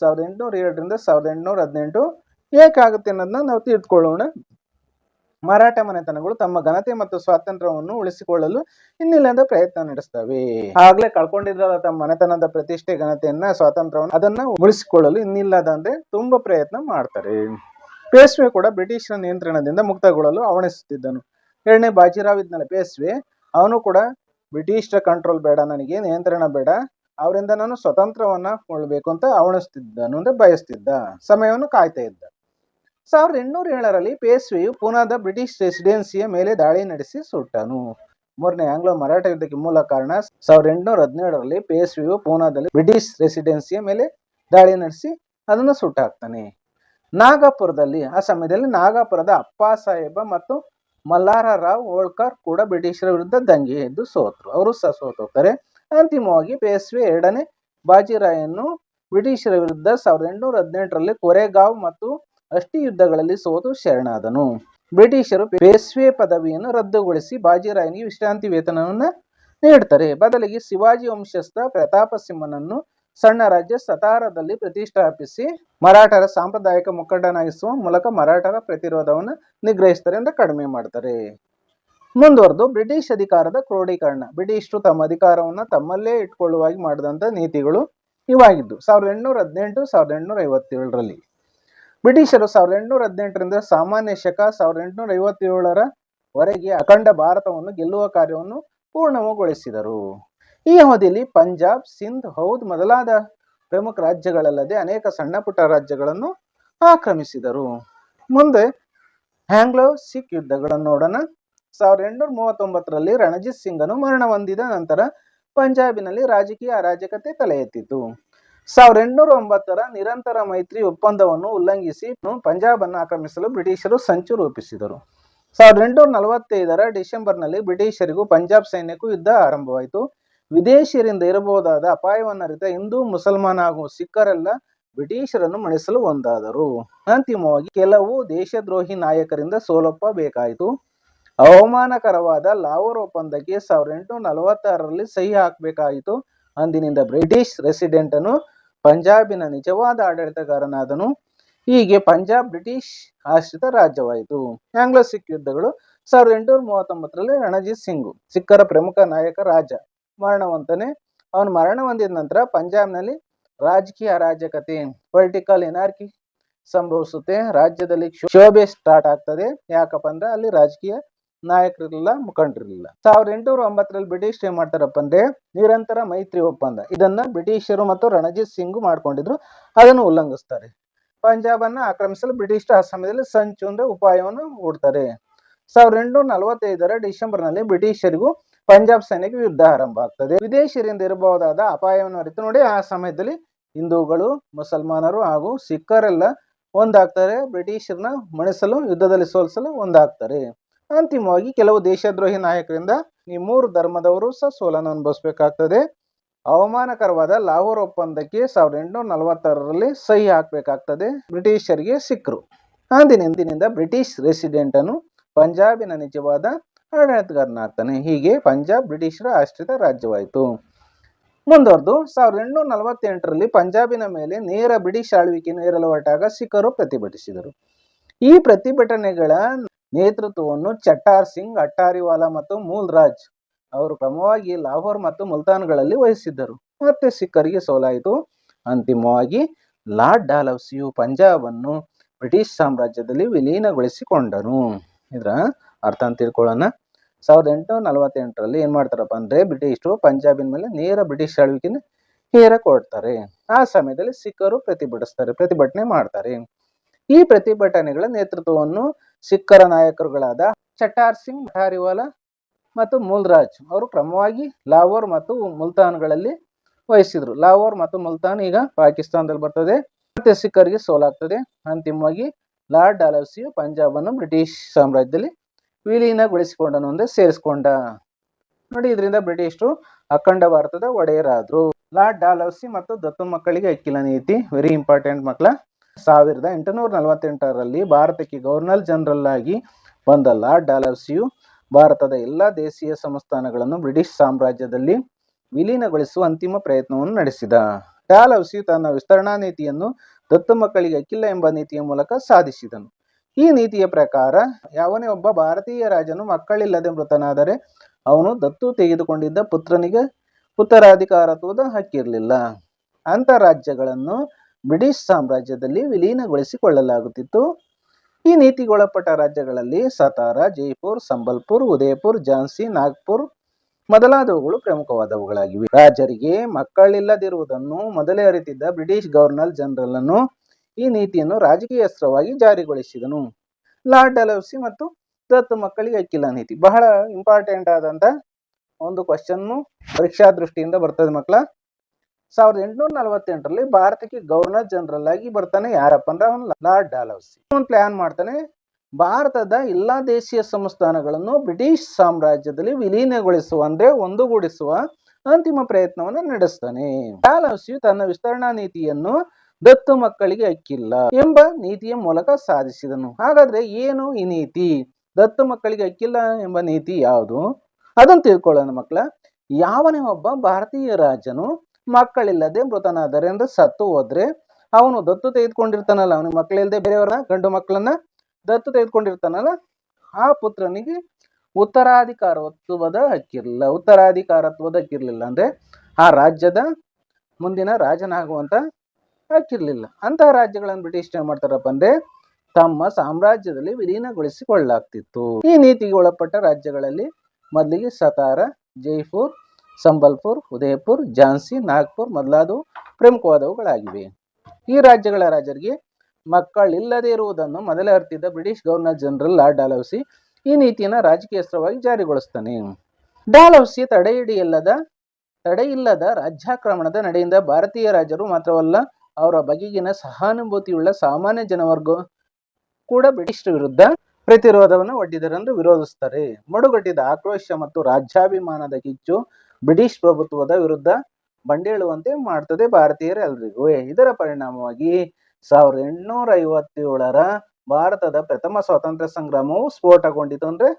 ಸಾವಿರದ ಎಂಟುನೂರ ಏಳರಿಂದ ಸಾವಿರದ ಎಂಟುನೂರ ಹದಿನೆಂಟು. ಏಕಾಗುತ್ತೆ ಅನ್ನೋದನ್ನ ನಾವು ತಿಳಿದುಕೊಳ್ಳೋಣ ಮರಾಠ ಮನೆತನಗಳು ತಮ್ಮ ಘನತೆ ಮತ್ತು ಸ್ವಾತಂತ್ರ್ಯವನ್ನು ಉಳಿಸಿಕೊಳ್ಳಲು ಇನ್ನಿಲ್ಲದ ಪ್ರಯತ್ನ ನಡೆಸ್ತವೆ. ಆಗ್ಲೇ ಕಳ್ಕೊಂಡಿದ್ರಲ್ಲ ತಮ್ಮ ಮನೆತನದ ಪ್ರತಿಷ್ಠೆ ಘನತೆಯನ್ನ, ಸ್ವಾತಂತ್ರ್ಯವನ್ನು, ಅದನ್ನ ಉಳಿಸಿಕೊಳ್ಳಲು ಇನ್ನಿಲ್ಲದಂದ್ರೆ ತುಂಬಾ ಪ್ರಯತ್ನ ಮಾಡ್ತಾರೆ. ಪೇಶ್ವೆ ಕೂಡ ಬ್ರಿಟಿಷರ ನಿಯಂತ್ರಣದಿಂದ ಮುಕ್ತಗೊಳ್ಳಲು ಅವಣಿಸುತ್ತಿದ್ದನು ಎರಡನೇ ಬಾಜಿರಾವ್ ಇದ್ನಲ್ಲ ಪೇಶ್ವೆ, ಅವನು ಕೂಡ ಬ್ರಿಟಿಷರ ಕಂಟ್ರೋಲ್ ಬೇಡ, ನನಗೆ ನಿಯಂತ್ರಣ ಬೇಡ, ಅವರಿಂದ ನಾನು ಸ್ವತಂತ್ರವನ್ನ ಕೊಳ್ಬೇಕು ಅಂತ ಅವಣಿಸ್ತಿದ್ದನು ಅಂದ್ರೆ ಬಯಸ್ತಿದ್ದ. ಸಮಯವನ್ನು ಕಾಯ್ತಾ ಇದ್ದ. ಸಾವಿರದ ಎಂಟುನೂರ ಏಳರಲ್ಲಿ ಪೇಶ್ವೆಯು ಪೂನಾದ ಬ್ರಿಟಿಷ್ ರೆಸಿಡೆನ್ಸಿಯ ಮೇಲೆ ದಾಳಿ ನಡೆಸಿ ಸುಟ್ಟನು. ಮೂರನೇ ಆಂಗ್ಲೋ ಮರಾಠ ಯುದ್ಧಕ್ಕೆ ಮೂಲ ಕಾರಣ ಸಾವಿರದ ಎಂಟುನೂರ ಹದಿನೇಳರಲ್ಲಿ ಪೇಶ್ವೆಯು ಪೂನಾದಲ್ಲಿ ಬ್ರಿಟಿಷ್ ರೆಸಿಡೆನ್ಸಿಯ ಮೇಲೆ ದಾಳಿ ನಡೆಸಿ ಅದನ್ನು ಸುಟ್ಟಾಕ್ತಾನೆ. ನಾಗಪುರದಲ್ಲಿ, ಆ ಸಮಯದಲ್ಲಿ ನಾಗಪುರದ ಅಪ್ಪಾ ಸಾಹೇಬ ಮತ್ತು ಮಲ್ಲಾರ ರಾವ್ ಹೋಳ್ಕರ್ ಕೂಡ ಬ್ರಿಟಿಷರ ವಿರುದ್ಧ ದಂಗೆ ಎದ್ದು ಸೋತರು. ಅವರು ಸಹ ಸೋತೋಗ್ತಾರೆ. ಅಂತಿಮವಾಗಿ ಪೇಸ್ವೆ ಎರಡನೇ ಬಾಜಿರಾಯನ್ನು ಬ್ರಿಟಿಷರ ವಿರುದ್ಧ ಸಾವಿರದ ಎಂಟುನೂರ ಹದಿನೆಂಟರಲ್ಲಿ ಕೊರೆಗಾವ್ ಮತ್ತು ಅಷ್ಟಿ ಯುದ್ಧಗಳಲ್ಲಿ ಸೋತು ಶರಣಾದನು. ಬ್ರಿಟಿಷರು ಪೇಸ್ವೆ ಪದವಿಯನ್ನು ರದ್ದುಗೊಳಿಸಿ ಬಾಜಿರಾಯನಿಗೆ ವಿಶ್ರಾಂತಿ ವೇತನವನ್ನು ನೀಡ್ತಾರೆ. ಬದಲಿಗೆ ಶಿವಾಜಿ ವಂಶಸ್ಥ ಪ್ರತಾಪ ಸಿಂಹನನ್ನು ಸಣ್ಣ ರಾಜ್ಯ ಸತಾರದಲ್ಲಿ ಪ್ರತಿಷ್ಠಾಪಿಸಿ ಮರಾಠರ ಸಾಂಪ್ರದಾಯಿಕ ಮುಖಂಡನಾಗಿಸುವ ಮೂಲಕ ಮರಾಠರ ಪ್ರತಿರೋಧವನ್ನು ನಿಗ್ರಹಿಸ್ತಾರೆ ಅಂತ ಕಡಿಮೆ ಮಾಡ್ತಾರೆ. ಮುಂದುವರೆದು ಬ್ರಿಟಿಷ್ ಅಧಿಕಾರದ ಕ್ರೋಢೀಕರಣ ಬ್ರಿಟಿಷರು ತಮ್ಮ ಅಧಿಕಾರವನ್ನು ತಮ್ಮಲ್ಲೇ ಇಟ್ಕೊಳ್ಳುವಾಗಿ ಮಾಡಿದಂಥ ನೀತಿಗಳು ಇವಾಗಿದ್ದು ಸಾವಿರದ ಎಂಟುನೂರ ಹದಿನೆಂಟು, ಸಾವಿರದ ಎಂಟುನೂರ ಐವತ್ತೇಳರಲ್ಲಿ. ಬ್ರಿಟಿಷರು ಸಾವಿರದ ಎಂಟುನೂರ ಹದಿನೆಂಟರಿಂದ ಸಾಮಾನ್ಯ ಶಕ ಸಾವಿರದ ಎಂಟುನೂರ ಐವತ್ತೇಳರ ವರೆಗೆ ಅಖಂಡ ಭಾರತವನ್ನು ಗೆಲ್ಲುವ ಕಾರ್ಯವನ್ನು ಪೂರ್ಣಗೊಳಿಸಿದರು. ಈ ಅವಧಿಯಲ್ಲಿ ಪಂಜಾಬ್, ಸಿಂಧ್, ಹೌದ್ ಮೊದಲಾದ ಪ್ರಮುಖ ರಾಜ್ಯಗಳಲ್ಲದೆ ಅನೇಕ ಸಣ್ಣ ಪುಟ್ಟ ರಾಜ್ಯಗಳನ್ನು ಆಕ್ರಮಿಸಿದರು. ಮುಂದೆ ಹ್ಯಾಂಗ್ಲೋ ಸಿಖ್ ಯುದ್ಧಗಳನ್ನು ನೋಡೋಣ. ಸಾವಿರದ ಎಂಟುನೂರ ಮೂವತ್ತೊಂಬತ್ತರಲ್ಲಿ ರಣಜಿತ್ ಸಿಂಗನು ಮರಣ ಹೊಂದಿದ ನಂತರ ಪಂಜಾಬಿನಲ್ಲಿ ರಾಜಕೀಯ ಅರಾಜಕತೆ ತಲೆ ಎತ್ತಿತು ಸಾವಿರದ ಎಂಟುನೂರ ಒಂಬತ್ತರ ನಿರಂತರ ಮೈತ್ರಿ ಒಪ್ಪಂದವನ್ನು ಉಲ್ಲಂಘಿಸಿ ಪಂಜಾಬ್ ಅನ್ನು ಆಕ್ರಮಿಸಲು ಬ್ರಿಟಿಷರು ಸಂಚು ರೂಪಿಸಿದರು. ಸಾವಿರದ ಎಂಟುನೂರ ನಲವತ್ತೈದರ ಡಿಸೆಂಬರ್ನಲ್ಲಿ ಬ್ರಿಟಿಷರಿಗೂ ಪಂಜಾಬ್ ಸೈನ್ಯಕ್ಕೂ ಯುದ್ಧ ಆರಂಭವಾಯಿತು. ವಿದೇಶಿಯರಿಂದ ಇರಬಹುದಾದ ಅಪಾಯವನ್ನು ಅರಿತ ಹಿಂದೂ ಮುಸಲ್ಮಾನ ಹಾಗೂ ಸಿಖ್ಖರೆಲ್ಲ ಬ್ರಿಟಿಷರನ್ನು ಮಣಿಸಲು ಒಂದಾದರು. ಅಂತಿಮವಾಗಿ ಕೆಲವು ದೇಶದ್ರೋಹಿ ನಾಯಕರಿಂದ ಸೋಲೊಪ್ಪಬೇಕಾಯಿತು ಅವಮಾನಕರವಾದ ಲಾಹೋರ್ ಒಪ್ಪಂದಕ್ಕೆ ಸಾವಿರದ ಎಂಟುನೂರ ನಲವತ್ತಾರರಲ್ಲಿ ಸಹಿ ಹಾಕಬೇಕಾಯಿತು. ಅಂದಿನಿಂದ ಬ್ರಿಟಿಷ್ ರೆಸಿಡೆಂಟ್ ಅನ್ನು ಪಂಜಾಬಿನ ನಿಜವಾದ ಆಡಳಿತಗಾರನಾದನು. ಹೀಗೆ ಪಂಜಾಬ್ ಬ್ರಿಟಿಷ್ ಆಶ್ರಿತ ರಾಜ್ಯವಾಯಿತು. ಆಂಗ್ಲೋ ಸಿಖ್ ಯುದ್ಧಗಳು ಸಾವಿರದ ಎಂಟುನೂರ ಮೂವತ್ತೊಂಬತ್ತರಲ್ಲಿ ರಣಜಿತ್ ಸಿಂಗ್, ಸಿಖ್ಖರ ಪ್ರಮುಖ ನಾಯಕ ರಾಜ ಮರಣವಂತನೇ. ಅವನು ಮರಣ ಹೊಂದಿದ ನಂತರ ಪಂಜಾಬ್ನಲ್ಲಿ ರಾಜಕೀಯ ಅರಾಜಕತೆ ಪೊಲಿಟಿಕಲ್ ಎನಾರ್ಕಿ ಸಂಭವಿಸುತ್ತೆ. ರಾಜ್ಯದಲ್ಲಿ ಶೋಭೆ ಸ್ಟಾರ್ಟ್ ಆಗ್ತದೆ. ಯಾಕಪ್ಪ ಅಂದ್ರೆ ಅಲ್ಲಿ ರಾಜಕೀಯ ನಾಯಕರಿರಲಿಲ್ಲ, ಮುಖಂಡರಿರಲಿಲ್ಲ. ಸಾವಿರದ ಎಂಟುನೂರ ಒಂಬತ್ತರಲ್ಲಿ ಬ್ರಿಟಿಷ್ ಏನ್ ಮಾಡ್ತಾರಪ್ಪ ಅಂದ್ರೆ ನಿರಂತರ ಮೈತ್ರಿ ಒಪ್ಪಂದ. ಇದನ್ನ ಬ್ರಿಟಿಷರು ಮತ್ತು ರಣಜಿತ್ ಸಿಂಗ್ ಮಾಡ್ಕೊಂಡಿದ್ರು. ಅದನ್ನು ಉಲ್ಲಂಘಿಸ್ತಾರೆ. ಪಂಜಾಬ್ ಅನ್ನ ಆಕ್ರಮಿಸಲು ಬ್ರಿಟಿಷರು ಆ ಸಮಯದಲ್ಲಿ ಸಂಚು ಅಂದ್ರೆ ಉಪಾಯವನ್ನು ಹೂಡ್ತಾರೆ. ಸಾವಿರದ ಎಂಟುನೂರ ನಲವತ್ತೈದರ ಡಿಸೆಂಬರ್ನಲ್ಲಿ ಬ್ರಿಟಿಷರಿಗೂ ಪಂಜಾಬ್ ಸೇನೆಗೆ ಯುದ್ಧ ಆರಂಭ ಆಗ್ತದೆ. ವಿದೇಶಿಯರಿಂದ ಇರಬಹುದಾದ ಅಪಾಯವನ್ನು ಅರಿತು ನೋಡಿ ಆ ಸಮಯದಲ್ಲಿ ಹಿಂದೂಗಳು, ಮುಸಲ್ಮಾನರು ಹಾಗೂ ಸಿಖ್ಖರೆಲ್ಲ ಒಂದಾಗ್ತಾರೆ. ಬ್ರಿಟಿಷರನ್ನ ಮಣಿಸಲು, ಯುದ್ಧದಲ್ಲಿ ಸೋಲಿಸಲು ಒಂದಾಗ್ತಾರೆ. ಅಂತಿಮವಾಗಿ ಕೆಲವು ದೇಶದ್ರೋಹಿ ನಾಯಕರಿಂದ ಈ ಮೂರು ಧರ್ಮದವರು ಸಹ ಸೋಲನ್ನು ಅನುಭವಿಸಬೇಕಾಗ್ತದೆ. ಅವಮಾನಕರವಾದ ಲಾಹೋರ್ ಒಪ್ಪಂದಕ್ಕೆ ಸಾವಿರದ ಎಂಟುನೂರ ನಲವತ್ತಾರರಲ್ಲಿ ಸಹಿ ಹಾಕಬೇಕಾಗ್ತದೆ ಬ್ರಿಟಿಷರಿಗೆ ಸಿಕ್ಕರು ಅಂದಿನಿಂದಿನಿಂದ ಬ್ರಿಟಿಷ್ ರೆಸಿಡೆಂಟ್ ಅನ್ನು ಪಂಜಾಬಿನ ನಿಜವಾದ ಆಡಳಿತಗಾರನಾಗ್ತಾನೆ ಹೀಗೆ ಪಂಜಾಬ್ ಬ್ರಿಟಿಷರ ಆಶ್ರಿತ ರಾಜ್ಯವಾಯಿತು. ಮುಂದುವರೆದು ಸಾವಿರದ ಎಂಟುನೂರ ನಲವತ್ತೆಂಟರಲ್ಲಿ ಪಂಜಾಬಿನ ಮೇಲೆ ನೇರ ಬ್ರಿಟಿಷ್ ಆಳ್ವಿಕೆಯನ್ನು ಏರಲು ಸಿಖ್ಖರು ಪ್ರತಿಭಟಿಸಿದರು. ಈ ಪ್ರತಿಭಟನೆಗಳ ನೇತೃತ್ವವನ್ನು ಚಟ್ಟಾರ್ ಸಿಂಗ್, ಅಟ್ಟಾರಿವಾಲಾ ಮತ್ತು ಮೂಲ್ ರಾಜ್ ಅವರು ಕ್ರಮವಾಗಿ ಲಾಹೋರ್ ಮತ್ತು ಮುಲ್ತಾನ್ಗಳಲ್ಲಿ ವಹಿಸಿದ್ದರು. ಮತ್ತೆ ಸಿಖ್ಖರಿಗೆ ಸೋಲಾಯಿತು. ಅಂತಿಮವಾಗಿ ಲಾರ್ಡ್ ಡಾಲವ್ಸಿಯು ಪಂಜಾಬನ್ನು ಬ್ರಿಟಿಷ್ ಸಾಮ್ರಾಜ್ಯದಲ್ಲಿ ವಿಲೀನಗೊಳಿಸಿಕೊಂಡನು. ಇದರ ಅರ್ಥ ಅಂತ ತಿಳ್ಕೊಳ್ಳೋಣ. ಸಾವಿರದ ಎಂಟುನೂರ ನಲವತ್ತೆಂಟರಲ್ಲಿ ಏನು ಮಾಡ್ತಾರಪ್ಪ ಅಂದರೆ ಬ್ರಿಟಿಷರು ಪಂಜಾಬಿನ ಮೇಲೆ ನೇರ ಬ್ರಿಟಿಷ್ ಆಳ್ವಿಕೆನ ಹೇರ ಕೊಡ್ತಾರೆ ಆ ಸಮಯದಲ್ಲಿ ಸಿಖ್ಖರು ಪ್ರತಿಭಟಿಸ್ತಾರೆ, ಪ್ರತಿಭಟನೆ ಮಾಡ್ತಾರೆ. ಈ ಪ್ರತಿಭಟನೆಗಳ ನೇತೃತ್ವವನ್ನು ಸಿಖ್ಖರ ನಾಯಕರುಗಳಾದ ಚಟಾರ್ ಸಿಂಗ್ ಧಾರಿವಾಲಾ ಮತ್ತು ಮುಲ್ರಾಜ್ ಅವರು ಕ್ರಮವಾಗಿ ಲಾಹೋರ್ ಮತ್ತು ಮುಲ್ತಾನ್ಗಳಲ್ಲಿ ವಹಿಸಿದ್ರು. ಲಾಹೋರ್ ಮತ್ತು ಮುಲ್ತಾನ್ ಈಗ ಪಾಕಿಸ್ತಾನದಲ್ಲಿ ಬರ್ತದೆ. ಮತ್ತೆ ಸಿಖ್ಖರಿಗೆ ಸೋಲಾಗ್ತದೆ. ಅಂತಿಮವಾಗಿ ಲಾರ್ಡ್ ಡಾಲೌಸಿಯು ಪಂಜಾಬನ್ನು ಬ್ರಿಟಿಷ್ ಸಾಮ್ರಾಜ್ಯದಲ್ಲಿ ವಿಲೀನಗೊಳಿಸಿಕೊಂಡನು ಅಂದ್ರೆ ಸೇರಿಸ್ಕೊಂಡ. ನೋಡಿ ಇದರಿಂದ ಬ್ರಿಟಿಷರು ಅಖಂಡ ಭಾರತದ ಒಡೆಯರಾದ್ರು. ಲಾರ್ಡ್ ಡಾಲೌಸಿ ಮತ್ತು ದತ್ತು ಮಕ್ಕಳಿಗೆ ಅಕ್ಕಿಲ ನೀತಿ ವೆರಿ ಇಂಪಾರ್ಟೆಂಟ್ ಮಕ್ಕಳ. ಸಾವಿರದ ಎಂಟುನೂರ ನಲವತ್ತೆಂಟರಲ್ಲಿ ಭಾರತಕ್ಕೆ ಗವರ್ನರ್ ಜನರಲ್ ಆಗಿ ಬಂದ ಲಾರ್ಡ್ ಡಾಲೌಸಿಯು ಭಾರತದ ಎಲ್ಲ ದೇಶೀಯ ಸಂಸ್ಥಾನಗಳನ್ನು ಬ್ರಿಟಿಷ್ ಸಾಮ್ರಾಜ್ಯದಲ್ಲಿ ವಿಲೀನಗೊಳಿಸುವ ಅಂತಿಮ ಪ್ರಯತ್ನವನ್ನು ನಡೆಸಿದ. ಡಾಲೌಸಿ ತನ್ನ ವಿಸ್ತರಣಾ ನೀತಿಯನ್ನು ದತ್ತು ಮಕ್ಕಳಿಗೆ ಅಕ್ಕಿಲ್ಲ ಎಂಬ ನೀತಿಯ ಮೂಲಕ ಸಾಧಿಸಿದನು. ಈ ನೀತಿಯ ಪ್ರಕಾರ ಯಾವನೇ ಒಬ್ಬ ಭಾರತೀಯ ರಾಜನು ಮಕ್ಕಳಿಲ್ಲದೆ ಮೃತನಾದರೆ ಅವನು ದತ್ತು ತೆಗೆದುಕೊಂಡಿದ್ದ ಪುತ್ರನಿಗೆ ಉತ್ತರಾಧಿಕಾರತ್ವದ ಹಕ್ಕಿರಲಿಲ್ಲ. ಅಂತ ರಾಜ್ಯಗಳನ್ನು ಬ್ರಿಟಿಷ್ ಸಾಮ್ರಾಜ್ಯದಲ್ಲಿ ವಿಲೀನಗೊಳಿಸಿಕೊಳ್ಳಲಾಗುತ್ತಿತ್ತು. ಈ ನೀತಿಗೊಳಪಟ್ಟ ರಾಜ್ಯಗಳಲ್ಲಿ ಸತಾರ, ಜೈಪುರ್, ಸಂಬಲ್ಪುರ್, ಉದಯಪುರ್, ಝಾನ್ಸಿ, ನಾಗ್ಪುರ್ ಮೊದಲಾದವುಗಳು ಪ್ರಮುಖವಾದವುಗಳಾಗಿವೆ. ರಾಜರಿಗೆ ಮಕ್ಕಳಿಲ್ಲದಿರುವುದನ್ನು ಮೊದಲೇ ಅರಿತಿದ್ದ ಬ್ರಿಟಿಷ್ ಗವರ್ನರ್ ಜನರಲ್ ಅನ್ನು ಈ ನೀತಿಯನ್ನು ರಾಜಕೀಯ ಅಸ್ತ್ರವಾಗಿ ಜಾರಿಗೊಳಿಸಿದನು. ಲಾರ್ಡ್ ಡಲೌಸಿ ಮತ್ತು ದತ್ತು ಮಕ್ಕಳಿಗೆ ಅಕ್ಕಿಲ ನೀತಿ. ಬಹಳ ಇಂಪಾರ್ಟೆಂಟ್ ಆದಂತ ಒಂದು ಕ್ವಶನ್ ಪರೀಕ್ಷಾ ದೃಷ್ಟಿಯಿಂದ ಬರ್ತದೆ ಮಕ್ಕಳ. ಸಾವಿರದ ಎಂಟುನೂರ ನಲವತ್ತೆಂಟರಲ್ಲಿ ಭಾರತಕ್ಕೆ ಗವರ್ನರ್ ಜನರಲ್ ಆಗಿ ಬರ್ತಾನೆ ಯಾರಪ್ಪ ಅಂದ್ರೆ ಅವನು ಲಾರ್ಡ್ ಡಾಲೌಸಿ. ಅವನು ಪ್ಲಾನ್ ಮಾಡ್ತಾನೆ, ಭಾರತದ ಎಲ್ಲಾ ದೇಶೀಯ ಸಂಸ್ಥಾನಗಳನ್ನು ಬ್ರಿಟಿಷ್ ಸಾಮ್ರಾಜ್ಯದಲ್ಲಿ ವಿಲೀನಗೊಳಿಸುವ ಅಂದ್ರೆ ಒಂದುಗೂಡಿಸುವ ಅಂತಿಮ ಪ್ರಯತ್ನವನ್ನು ನಡೆಸ್ತಾನೆ. ಡಾಲೌಸಿ ತನ್ನ ವಿಸ್ತರಣಾ ನೀತಿಯನ್ನು ದತ್ತು ಮಕ್ಕಳಿಗೆ ಅಕ್ಕಿಲ್ಲ ಎಂಬ ನೀತಿಯ ಮೂಲಕ ಸಾಧಿಸಿದನು. ಹಾಗಾದ್ರೆ ಏನು ಈ ನೀತಿ? ದತ್ತು ಮಕ್ಕಳಿಗೆ ಅಕ್ಕಿಲ್ಲ ಎಂಬ ನೀತಿ ಯಾವುದು? ಅದನ್ನು ತಿಳ್ಕೊಳ್ಳೋಣ ಮಕ್ಕಳ. ಯಾವನೇ ಒಬ್ಬ ಭಾರತೀಯ ರಾಜನು ಮಕ್ಕಳಿಲ್ಲದೆ ಮೃತನಾದರೆ ಅಂದ್ರೆ ಸತ್ತು ಹೋದ್ರೆ ಅವನು ದತ್ತು ತೆಗೆದುಕೊಂಡಿರ್ತಾನಲ್ಲ ಅವನ ಮಕ್ಕಳಿಲ್ಲದೆ ಬೇರೆಯವರ ಗಂಡು ಮಕ್ಕಳನ್ನ ದತ್ತು ತೆಗೆದುಕೊಂಡಿರ್ತಾನಲ್ಲ, ಆ ಪುತ್ರನಿಗೆ ಉತ್ತರಾಧಿಕಾರತ್ವದ ಹಕ್ಕಿರಲಿಲ್ಲ. ಉತ್ತರಾಧಿಕಾರತ್ವದ ಹಕ್ಕಿರ್ಲಿಲ್ಲ ಅಂದ್ರೆ ಆ ರಾಜ್ಯದ ಮುಂದಿನ ರಾಜನಾಗುವಂತ ಹಕ್ಕಿರ್ಲಿಲ್ಲ ಅಂತಹ ರಾಜ್ಯಗಳನ್ನು ಬ್ರಿಟಿಷ್ ಏನ್ ಮಾಡ್ತಾರಪ್ಪ ಅಂದ್ರೆ ತಮ್ಮ ಸಾಮ್ರಾಜ್ಯದಲ್ಲಿ ವಿಲೀನಗೊಳಿಸಿಕೊಳ್ಳಲಾಗ್ತಿತ್ತು ಈ ನೀತಿಗೆ ಒಳಪಟ್ಟ ರಾಜ್ಯಗಳಲ್ಲಿ ಮೊದಲಿಗೆ ಸತಾರ, ಜೈಪುರ್, ಸಂಬಲ್ಪುರ್, ಉದಯಪುರ್, ಝಾನ್ಸಿ, ನಾಗ್ಪುರ್, ಮೊದಲಾದವು ಪ್ರಮುಖವಾದವುಗಳಾಗಿವೆ. ಈ ರಾಜ್ಯಗಳ ರಾಜರಿಗೆ ಮಕ್ಕಳಿಲ್ಲದೇ ಇರುವುದನ್ನು ಮೊದಲೇ ಅರ್ತಿದ್ದ British governor general lord Dalhousie ಈ ನೀತಿಯನ್ನು ರಾಜಕೀಯ ಅಸ್ತ್ರವಾಗಿ ಜಾರಿಗೊಳಿಸ್ತಾನೆ. ಡಾಲೌಸಿ ತಡೆಯಿಡಿಯಲ್ಲದ, ತಡೆಯಿಲ್ಲದ ರಾಜ್ಯಾಕ್ರಮಣದ ನಡೆಯಿಂದ ಭಾರತೀಯ ರಾಜರು ಮಾತ್ರವಲ್ಲ ಅವರ ಬಗೆಗಿನ ಸಹಾನುಭೂತಿಯುಳ್ಳ ಸಾಮಾನ್ಯ ಜನವರ್ಗ ಕೂಡ ಬ್ರಿಟಿಷ್ ವಿರುದ್ಧ ಪ್ರತಿರೋಧವನ್ನು ಒಡ್ಡಿದರೆಂದು ವಿರೋಧಿಸುತ್ತಾರೆ. ಮಡುಗಟ್ಟಿದ ಆಕ್ರೋಶ ಮತ್ತು ರಾಜ್ಯಾಭಿಮಾನದ ಕಿಚ್ಚು ಬ್ರಿಟಿಷ್ ಪ್ರಭುತ್ವದ ವಿರುದ್ಧ ಬಂಡೇಳುವಂತೆ ಮಾಡ್ತದೆ ಭಾರತೀಯರೆಲ್ಲರಿಗೂ ಇದರ ಪರಿಣಾಮವಾಗಿ ಸಾವಿರದ ಎಂಟುನೂರ ಐವತ್ತೇಳರ ಭಾರತದ ಪ್ರಥಮ ಸ್ವಾತಂತ್ರ್ಯ ಸಂಗ್ರಾಮವು ಸ್ಫೋಟಗೊಂಡಿತು ಅಂದ್ರೆ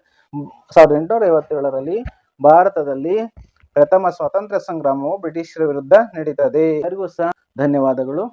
ಸಾವಿರದ ಎಂಟುನೂರ ಐವತ್ತೇಳರಲ್ಲಿ ಭಾರತದಲ್ಲಿ ಪ್ರಥಮ ಸ್ವಾತಂತ್ರ್ಯ ಸಂಗ್ರಾಮವು ಬ್ರಿಟಿಷರ ವಿರುದ್ಧ ನಡೀತದೆ. ಯಾರಿಗೂ ಸಹ ಧನ್ಯವಾದಗಳು.